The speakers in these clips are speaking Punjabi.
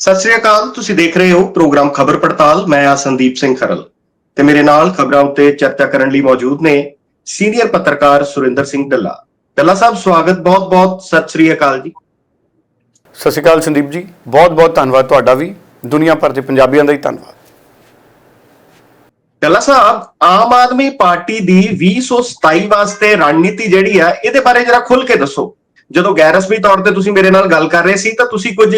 ਸਤਿ ਸ੍ਰੀ ਅਕਾਲ ਤੁਸੀਂ ਦੇਖ ਰਹੇ ਹੋ ਪ੍ਰੋਗਰਾਮ ਖਬਰ ਪੜਤਾਲ ਮੈਂ ਆ ਸੰਦੀਪ ਸਿੰਘ ਖਰਲ। ਤੇ ਮੇਰੇ ਨਾਲ ਖਬਰਾਂ ਉੱਤੇ ਚਰਚਾ ਕਰਨ ਲਈ ਮੌਜੂਦ ਨੇ ਸੀਨੀਅਰ ਪੱਤਰਕਾਰ ਸੁਰਿੰਦਰ ਸਿੰਘ ਢੱਲਾ ਢੱਲਾ ਸਾਹਿਬ ਸਵਾਗਤ ਬਹੁਤ-ਬਹੁਤ ਸਤਿ ਸ੍ਰੀ ਅਕਾਲ ਜੀ। ਸਤਿ ਸ਼੍ਰੀ ਅਕਾਲ ਸੰਦੀਪ ਜੀ ਬਹੁਤ ਬਹੁਤ ਧੰਨਵਾਦ ਤੁਹਾਡਾ ਵੀ ਦੁਨੀਆ ਭਰ ਦੇ ਪੰਜਾਬੀਆਂ ਦਾ ਹੀ ਧੰਨਵਾਦ। ਢੱਲਾ ਸਾਹਿਬ ਆਮ ਆਦਮੀ ਪਾਰਟੀ ਦੀ 2027 ਵਾਸਤੇ ਰਣਨੀਤੀ ਜਿਹੜੀ ਆ ਇਹਦੇ ਬਾਰੇ ਜਰਾ ਖੁੱਲ ਕੇ ਦੱਸੋ। ਜਦੋਂ ਗੈਰ ਰਸਮੀ ਤੌਰ ਤੇ ਤੁਸੀਂ ਮੇਰੇ ਨਾਲ ਗੱਲ ਕਰ ਰਹੇ ਸੀ ਤਾਂ ਤੁਸੀਂ ਕੁਝ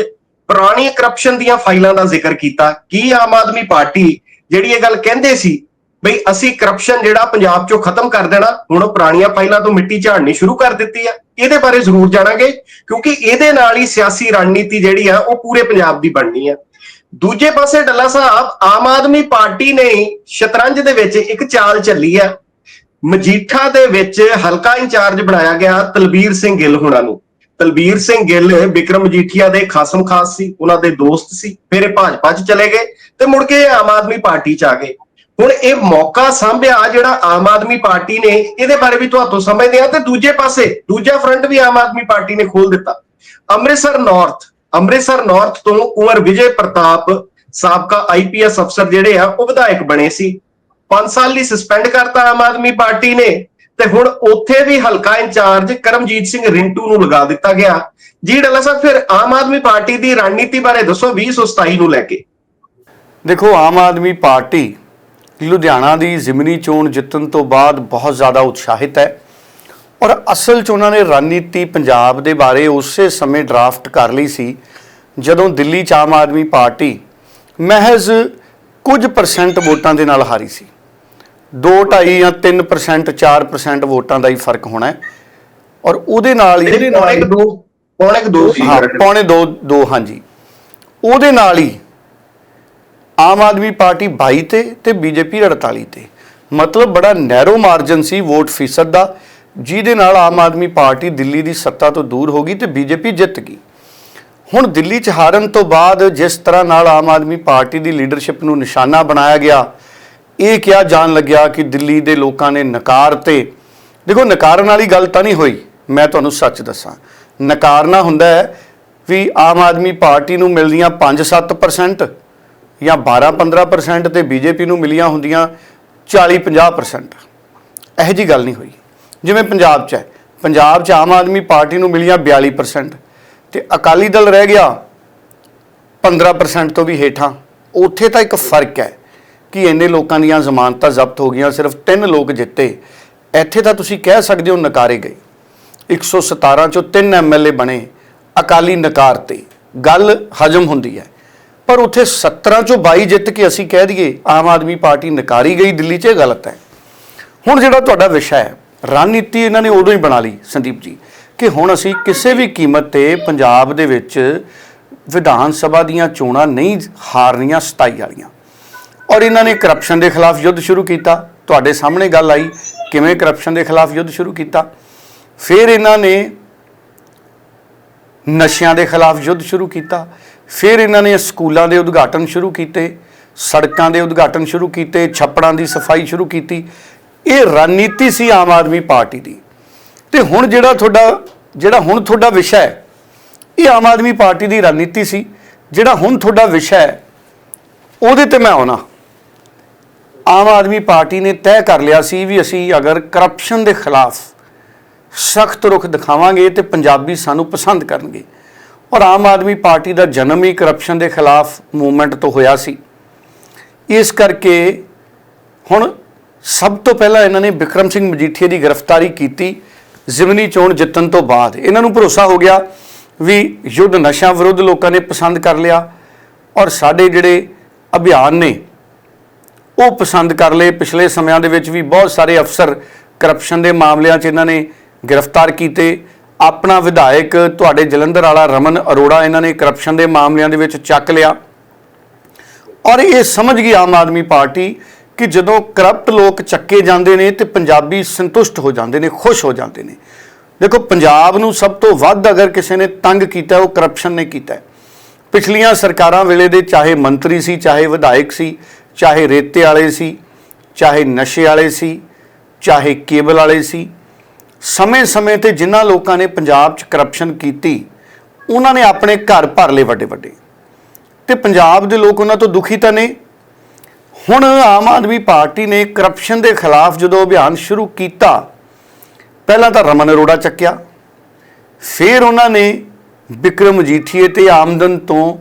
ਪੁਰਾਣੀ ਕਰਪਸ਼ਨ ਦੀਆਂ ਫਾਈਲਾਂ ਦਾ ਜ਼ਿਕਰ ਕੀਤਾ। ਕੀ ਆਮ ਆਦਮੀ ਪਾਰਟੀ ਜਿਹੜੀ ਇਹ ਗੱਲ ਕਹਿੰਦੇ ਸੀ ਬਈ ਅਸੀਂ ਕਰਪਸ਼ਨ ਜਿਹੜਾ ਪੰਜਾਬ ਚੋਂ ਖਤਮ ਕਰ ਦੇਣਾ, ਹੁਣ ਪੁਰਾਣੀਆਂ ਫਾਈਲਾਂ ਤੋਂ ਮਿੱਟੀ ਝਾੜਨੀ ਸ਼ੁਰੂ ਕਰ ਦਿੱਤੀ ਆ। ਇਹਦੇ ਬਾਰੇ ਜ਼ਰੂਰ ਜਾਣਾਂਗੇ, ਕਿਉਂਕਿ ਇਹਦੇ ਨਾਲ ਹੀ ਸਿਆਸੀ ਰਣਨੀਤੀ ਜਿਹੜੀ ਆ, ਉਹ ਪੂਰੇ ਪੰਜਾਬ ਦੀ ਬਣਨੀ ਆ। ਦੂਜੇ ਪਾਸੇ ਡੱਲਾ ਸਾਹਿਬ, ਆਮ ਆਦਮੀ ਪਾਰਟੀ ਨੇ ਸ਼ਤਰੰਜ ਦੇ ਵਿੱਚ ਇੱਕ ਚਾਲ ਚੱਲੀ ਆ। ਮਜੀਠਾ ਦੇ ਵਿੱਚ ਹਲਕਾ ਇੰਚਾਰਜ ਬਣਾਇਆ ਗਿਆ ਤਲਬੀਰ ਸਿੰਘ ਗਿੱਲ ਹੁਣਾਂ ਨੂੰ। ਤਲਬੀਰ ਸਿੰਘ ਗਿੱਲ, ਵਿਕਰਮ ਮਜੀਠੀਆ ਦੇ ਖਾਸਮ ਖਾਸ ਸੀ, ਉਹਨਾਂ ਦੇ ਦੋਸਤ ਸੀ, ਫਿਰ ਇਹ ਭਾਜਪਾ 'ਚ ਚਲੇ ਗਏ ਤੇ ਮੁੜ ਕੇ ਆਮ ਆਦਮੀ ਪਾਰਟੀ 'ਚ ਆ ਗਏ। ਹੁਣ ਇਹ ਮੌਕਾ ਸਾਂਭਿਆ ਜਿਹੜਾ ਆਮ ਆਦਮੀ ਪਾਰਟੀ ਨੇ, ਇਹਦੇ ਬਾਰੇ ਵੀ ਤੁਹਾਨੂੰ ਸਮਝਦੇ ਆ ਤੇ ਦੂਜੇ ਪਾਸੇ, ਦੂਜਾ ਫਰੰਟ ਵੀ ਆਮ ਆਦਮੀ ਪਾਰਟੀ ਨੇ ਖੋਲ ਦਿੱਤਾ। ਅੰਮ੍ਰਿਤਸਰ ਨਾਰਥ ਅੰਮ੍ਰਿਤਸਰ ਨਾਰਥ ਤੋਂ ਕੁੰਵਰ ਵਿਜੇ ਪ੍ਰਤਾਪ ਸਾਬਕਾ ਆਈਪੀਐਸ ਅਫਸਰ ਜਿਹੜੇ ਆ, ਉਹ ਵਿਧਾਇਕ ਬਣੇ ਸੀ। 5 ਸਾਲ ਲਈ ਸਸਪੈਂਡ ਕਰਤਾ ਆਮ ਆਦਮੀ ਪਾਰਟੀ ਨੇ ਤੇ ਹੁਣ ਉੱਥੇ ਵੀ ਹਲਕਾ ਇੰਚਾਰਜ ਕਰਮਜੀਤ ਸਿੰਘ ਰਿੰਟੂ ਨੂੰ ਲਗਾ ਦਿੱਤਾ ਗਿਆ। ਜੀ ਡੱਲਾ ਸਾਹਿਬ, ਫਿਰ ਆਮ ਆਦਮੀ ਪਾਰਟੀ ਦੀ ਰਣਨੀਤੀ ਬਾਰੇ ਦੱਸੋ 2027 ਨੂੰ ਲੈ ਕੇ। ਦੇਖੋ, ਆਮ ਆਦਮੀ ਪਾਰਟੀ ਲੁਧਿਆਣਾ ਦੀ ਜ਼ਿਮਨੀ ਚੋਣ ਜਿੱਤਣ ਤੋਂ ਬਾਅਦ ਬਹੁਤ ਜ਼ਿਆਦਾ ਉਤਸ਼ਾਹਿਤ ਹੈ ਔਰ ਅਸਲ 'ਚ ਉਹਨਾਂ ਨੇ ਰਣਨੀਤੀ ਪੰਜਾਬ ਦੇ ਬਾਰੇ ਉਸੇ ਸਮੇਂ ਡਰਾਫਟ ਕਰ ਲਈ ਸੀ ਜਦੋਂ ਦਿੱਲੀ 'ਚ ਆਮ ਆਦਮੀ ਪਾਰਟੀ ਮਹਿਜ਼ ਕੁਝ ਪਰਸੈਂਟ ਵੋਟਾਂ ਦੇ ਨਾਲ ਹਾਰੀ ਸੀ। 2.5 ਜਾਂ 3% 4% ਵੋਟਾਂ ਦਾ ਹੀ ਫ਼ਰਕ ਹੋਣਾ ਹੈ। ਔਰ ਉਹਦੇ ਨਾਲ ਹੀ ਇਹਦੇ ਨਾਲ ਦੋ ਪੌਣੇ ਇੱਕ ਦੋ ਸੀ ਹਾਂ ਪੌਣੇ 2 2 ਹਾਂਜੀ। ਉਹਦੇ ਨਾਲ ਹੀ ਆਮ ਆਦਮੀ ਪਾਰਟੀ 22 ਤੇ ਤੇ ਬੀਜੇਪੀ 48 ਤੇ। ਮਤਲਬ ਬੜਾ ਨੈਰੋ ਮਾਰਜਨ ਸੀ ਵੋਟ ਫੀਸਦ ਦਾ ਜਿਹਦੇ ਨਾਲ ਆਮ ਆਦਮੀ ਪਾਰਟੀ ਦਿੱਲੀ ਦੀ ਸੱਤਾ ਤੋਂ ਦੂਰ ਹੋ ਗਈ ਤੇ ਬੀਜੇਪੀ ਜਿੱਤ ਗਈ। ਹੁਣ ਦਿੱਲੀ 'ਚ ਹਾਰਨ ਤੋਂ ਬਾਅਦ ਜਿਸ ਤਰ੍ਹਾਂ ਨਾਲ ਆਮ ਆਦਮੀ ਪਾਰਟੀ ਦੀ ਲੀਡਰਸ਼ਿਪ ਨੂੰ ਨਿਸ਼ਾਨਾ ਬਣਾਇਆ ਗਿਆ ਇਹ ਕਿਹਾ ਜਾਣ ਲੱਗਿਆ ਕਿ ਦਿੱਲੀ ਦੇ ਲੋਕਾਂ ਨੇ ਨਕਾਰ ਤੇ, ਦੇਖੋ ਨਕਾਰਨ ਵਾਲੀ ਗੱਲ ਤਾਂ ਨਹੀਂ ਹੋਈ, ਮੈਂ ਤੁਹਾਨੂੰ ਸੱਚ ਦੱਸਾਂ। ਨਕਾਰਨਾ ਹੁੰਦਾ ਹੈ ਵੀ ਆਮ ਆਦਮੀ ਪਾਰਟੀ ਨੂੰ ਮਿਲਦੀਆਂ 5-7% ਜਾਂ 12-15% ਤੇ ਬੀਜੇਪੀ ਨੂੰ ਮਿਲੀਆਂ ਹੁੰਦੀਆਂ 40-50% ਇਹੋ ਜੀ ਗੱਲ ਨਹੀਂ ਹੋਈ। ਜਿਵੇਂ ਪੰਜਾਬ 'ਚ ਹੈ, ਪੰਜਾਬ 'ਚ ਆਮ ਆਦਮੀ ਪਾਰਟੀ ਨੂੰ ਮਿਲੀਆਂ 42% ਤੇ ਅਕਾਲੀ ਦਲ ਰਹਿ ਗਿਆ 15% ਤੋਂ ਵੀ ਹੇਠਾਂ। ਉੱਥੇ ਤਾਂ ਇੱਕ ਫ਼ਰਕ ਹੈ ਕਿ ਇੰਨੇ ਲੋਕਾਂ ਦੀਆਂ ਜ਼ਮਾਨਤਾਂ ਜ਼ਬਤ ਹੋ ਗਈਆਂ, ਸਿਰਫ 3 ਲੋਕ ਜਿੱਤੇ। ਇੱਥੇ ਤਾਂ ਤੁਸੀਂ ਕਹਿ ਸਕਦੇ ਹੋ ਨਕਾਰੇ ਗਏ। 117 ਚੋਂ 3 ਐਮਐਲਏ ਬਣੇ ਅਕਾਲੀ ਨਕਾਰ ਤੇ। ਗੱਲ ਹਜਮ ਹੁੰਦੀ ਹੈ। ਪਰ ਉੱਥੇ 17 ਚੋਂ 22 ਜਿੱਤ ਕੇ ਅਸੀਂ ਕਹਿ ਦਈਏ, ਆਮ ਆਦਮੀ ਪਾਰਟੀ ਨਕਾਰੀ ਗਈ ਦਿੱਲੀ 'ਚ, ਇਹ ਗਲਤ ਹੈ। ਹੁਣ ਜਿਹੜਾ ਤੁਹਾਡਾ ਵਿਸ਼ਾ ਹੈ, ਰਣਨੀਤੀ ਇਹਨਾਂ ਨੇ ਉਦੋਂ ਹੀ ਬਣਾ ਲਈ, ਸੰਦੀਪ ਜੀ, ਕਿ ਹੁਣ ਅਸੀਂ ਕਿਸੇ ਵੀ ਕੀਮਤ ਤੇ ਪੰਜਾਬ ਦੇ ਵਿੱਚ ਵਿਧਾਨ ਸਭਾ ਦੀਆਂ ਚੋਣਾਂ ਨਹੀਂ ਹਾਰਨੀਆਂ 27 ਵਾਲੀਆਂ। ਔਰ ਇਹਨਾਂ ਨੇ ਕਰਪਸ਼ਨ ਦੇ ਖਿਲਾਫ ਯੁੱਧ ਸ਼ੁਰੂ ਕੀਤਾ। ਤੁਹਾਡੇ ਸਾਹਮਣੇ ਗੱਲ ਆਈ, ਕਿਵੇਂ ਕਰਪਸ਼ਨ ਦੇ ਖਿਲਾਫ ਯੁੱਧ ਸ਼ੁਰੂ ਕੀਤਾ। ਫਿਰ ਇਹਨਾਂ ਨੇ ਨਸ਼ਿਆਂ ਦੇ ਖਿਲਾਫ ਯੁੱਧ ਸ਼ੁਰੂ ਕੀਤਾ। ਫਿਰ ਇਹਨਾਂ ਨੇ ਸਕੂਲਾਂ ਦੇ ਉਦਘਾਟਨ ਸ਼ੁਰੂ ਕੀਤੇ, ਸੜਕਾਂ ਦੇ ਉਦਘਾਟਨ ਸ਼ੁਰੂ ਕੀਤੇ, ਛੱਪੜਾਂ ਦੀ ਸਫ਼ਾਈ ਸ਼ੁਰੂ ਕੀਤੀ। ਇਹ ਰਣਨੀਤੀ ਸੀ ਆਮ ਆਦਮੀ ਪਾਰਟੀ ਦੀ। ਤੇ ਹੁਣ ਜਿਹੜਾ ਤੁਹਾਡਾ, ਜਿਹੜਾ ਹੁਣ ਤੁਹਾਡਾ ਵਿਸ਼ਾ ਹੈ, ਇਹ ਆਮ ਆਦਮੀ ਪਾਰਟੀ ਦੀ ਰਣਨੀਤੀ ਸੀ। ਜਿਹੜਾ ਹੁਣ ਤੁਹਾਡਾ ਵਿਸ਼ਾ ਹੈ, ਉਹਦੇ ਤੇ ਮੈਂ ਆਉਣਾ। ਆਮ ਆਦਮੀ ਪਾਰਟੀ ਨੇ ਤੈਅ ਕਰ ਲਿਆ ਸੀ ਵੀ ਅਸੀਂ ਅਗਰ ਕਰਪਸ਼ਨ ਦੇ ਖਿਲਾਫ ਸਖਤ ਰੁਖ ਦਿਖਾਵਾਂਗੇ ਤੇ ਪੰਜਾਬੀ ਸਾਨੂੰ ਪਸੰਦ ਕਰਨਗੇ। ਔਰ ਆਮ ਆਦਮੀ ਪਾਰਟੀ ਦਾ ਜਨਮ ਹੀ ਕਰਪਸ਼ਨ ਦੇ ਖਿਲਾਫ ਮੂਵਮੈਂਟ ਤੋਂ ਹੋਇਆ ਸੀ। ਇਸ ਕਰਕੇ ਹੁਣ ਸਭ ਤੋਂ ਪਹਿਲਾਂ ਇਹਨਾਂ ਨੇ ਵਿਕਰਮ ਸਿੰਘ ਮਜੀਠੀਆ ਦੀ ਗ੍ਰਿਫਤਾਰੀ ਕੀਤੀ, ਜ਼ਿਮਨੀ ਚੋਣ ਜਿੱਤਣ ਤੋਂ ਬਾਅਦ। ਇਹਨਾਂ ਨੂੰ ਭਰੋਸਾ ਹੋ ਗਿਆ ਵੀ ਯੁੱਧ ਨਸ਼ਾ ਵਿਰੁੱਧ ਲੋਕਾਂ ਨੇ ਪਸੰਦ ਕਰ ਲਿਆ ਔਰ ਸਾਡੇ ਜਿਹੜੇ ਅਭਿਆਨ ਨੇ ਉਹ ਪਸੰਦ ਕਰ ਲਏ। ਪਿਛਲੇ ਸਮਿਆਂ ਦੇ ਵਿੱਚ ਵੀ ਬਹੁਤ ਸਾਰੇ ਅਫਸਰ ਕਰਪਸ਼ਨ ਦੇ ਮਾਮਲਿਆਂ 'ਚ ਇਹਨਾਂ ਨੇ ਗ੍ਰਿਫਤਾਰ ਕੀਤੇ। ਆਪਣਾ ਵਿਧਾਇਕ ਤੁਹਾਡੇ ਜਲੰਧਰ ਵਾਲਾ ਰਮਨ ਅਰੋੜਾ ਇਹਨਾਂ ਨੇ ਕਰਪਸ਼ਨ ਦੇ ਮਾਮਲਿਆਂ ਦੇ ਵਿੱਚ ਚੱਕ ਲਿਆ। ਔਰ ਇਹ ਸਮਝ ਗਈ ਆਮ ਆਦਮੀ ਪਾਰਟੀ ਕਿ ਜਦੋਂ ਕਰਪਟ ਲੋਕ ਚੱਕੇ ਜਾਂਦੇ ਨੇ ਤੇ ਪੰਜਾਬੀ ਸੰਤੁਸ਼ਟ ਹੋ ਜਾਂਦੇ ਨੇ, ਖੁਸ਼ ਹੋ ਜਾਂਦੇ ਨੇ। ਦੇਖੋ, ਪੰਜਾਬ ਨੂੰ ਸਭ ਤੋਂ ਵੱਧ ਅਗਰ ਕਿਸੇ ਨੇ ਤੰਗ ਕੀਤਾ, ਉਹ ਕਰਪਸ਼ਨ ਨੇ ਕੀਤਾ ਪਿਛਲੀਆਂ ਸਰਕਾਰਾਂ ਵੇਲੇ ਦੇ ਚਾਹੇ ਮੰਤਰੀ ਸੀ, ਚਾਹੇ ਵਿਧਾਇਕ ਸੀ ਚਾਹੇ ਰੇਤੇ ਵਾਲੇ ਸੀ, ਚਾਹੇ ਨਸ਼ੇ ਵਾਲੇ ਸੀ, ਚਾਹੇ ਕੇਬਲ ਵਾਲੇ ਸੀ, ਸਮੇਂ-ਸਮੇਂ ਤੇ ਜਿਨ੍ਹਾਂ ਲੋਕਾਂ ਨੇ ਪੰਜਾਬ 'ਚ ਕਰਪਸ਼ਨ ਕੀਤੀ, ਉਹਨਾਂ ਨੇ ਆਪਣੇ ਘਰ ਭਰ ਲਏ ਵੱਡੇ ਵੱਡੇ ਤੇ ਪੰਜਾਬ ਦੇ ਲੋਕ ਉਹਨਾਂ ਤੋਂ ਦੁਖੀ ਤਾਂ ਨੇ। ਹੁਣ ਆਮ ਆਦਮੀ ਪਾਰਟੀ ਨੇ ਕਰਪਸ਼ਨ ਦੇ ਖਿਲਾਫ ਜਦੋਂ ਅਭਿਆਨ ਸ਼ੁਰੂ ਕੀਤਾ, ਪਹਿਲਾਂ ਤਾਂ ਰਮਨ ਅਰੋੜਾ ਚੱਕਿਆ, ਫਿਰ ਉਹਨਾਂ ਨੇ ਵਿਕਰਮ ਮਜੀਠੀਏ ਤੇ ਆਮਦਨ ਤੋਂ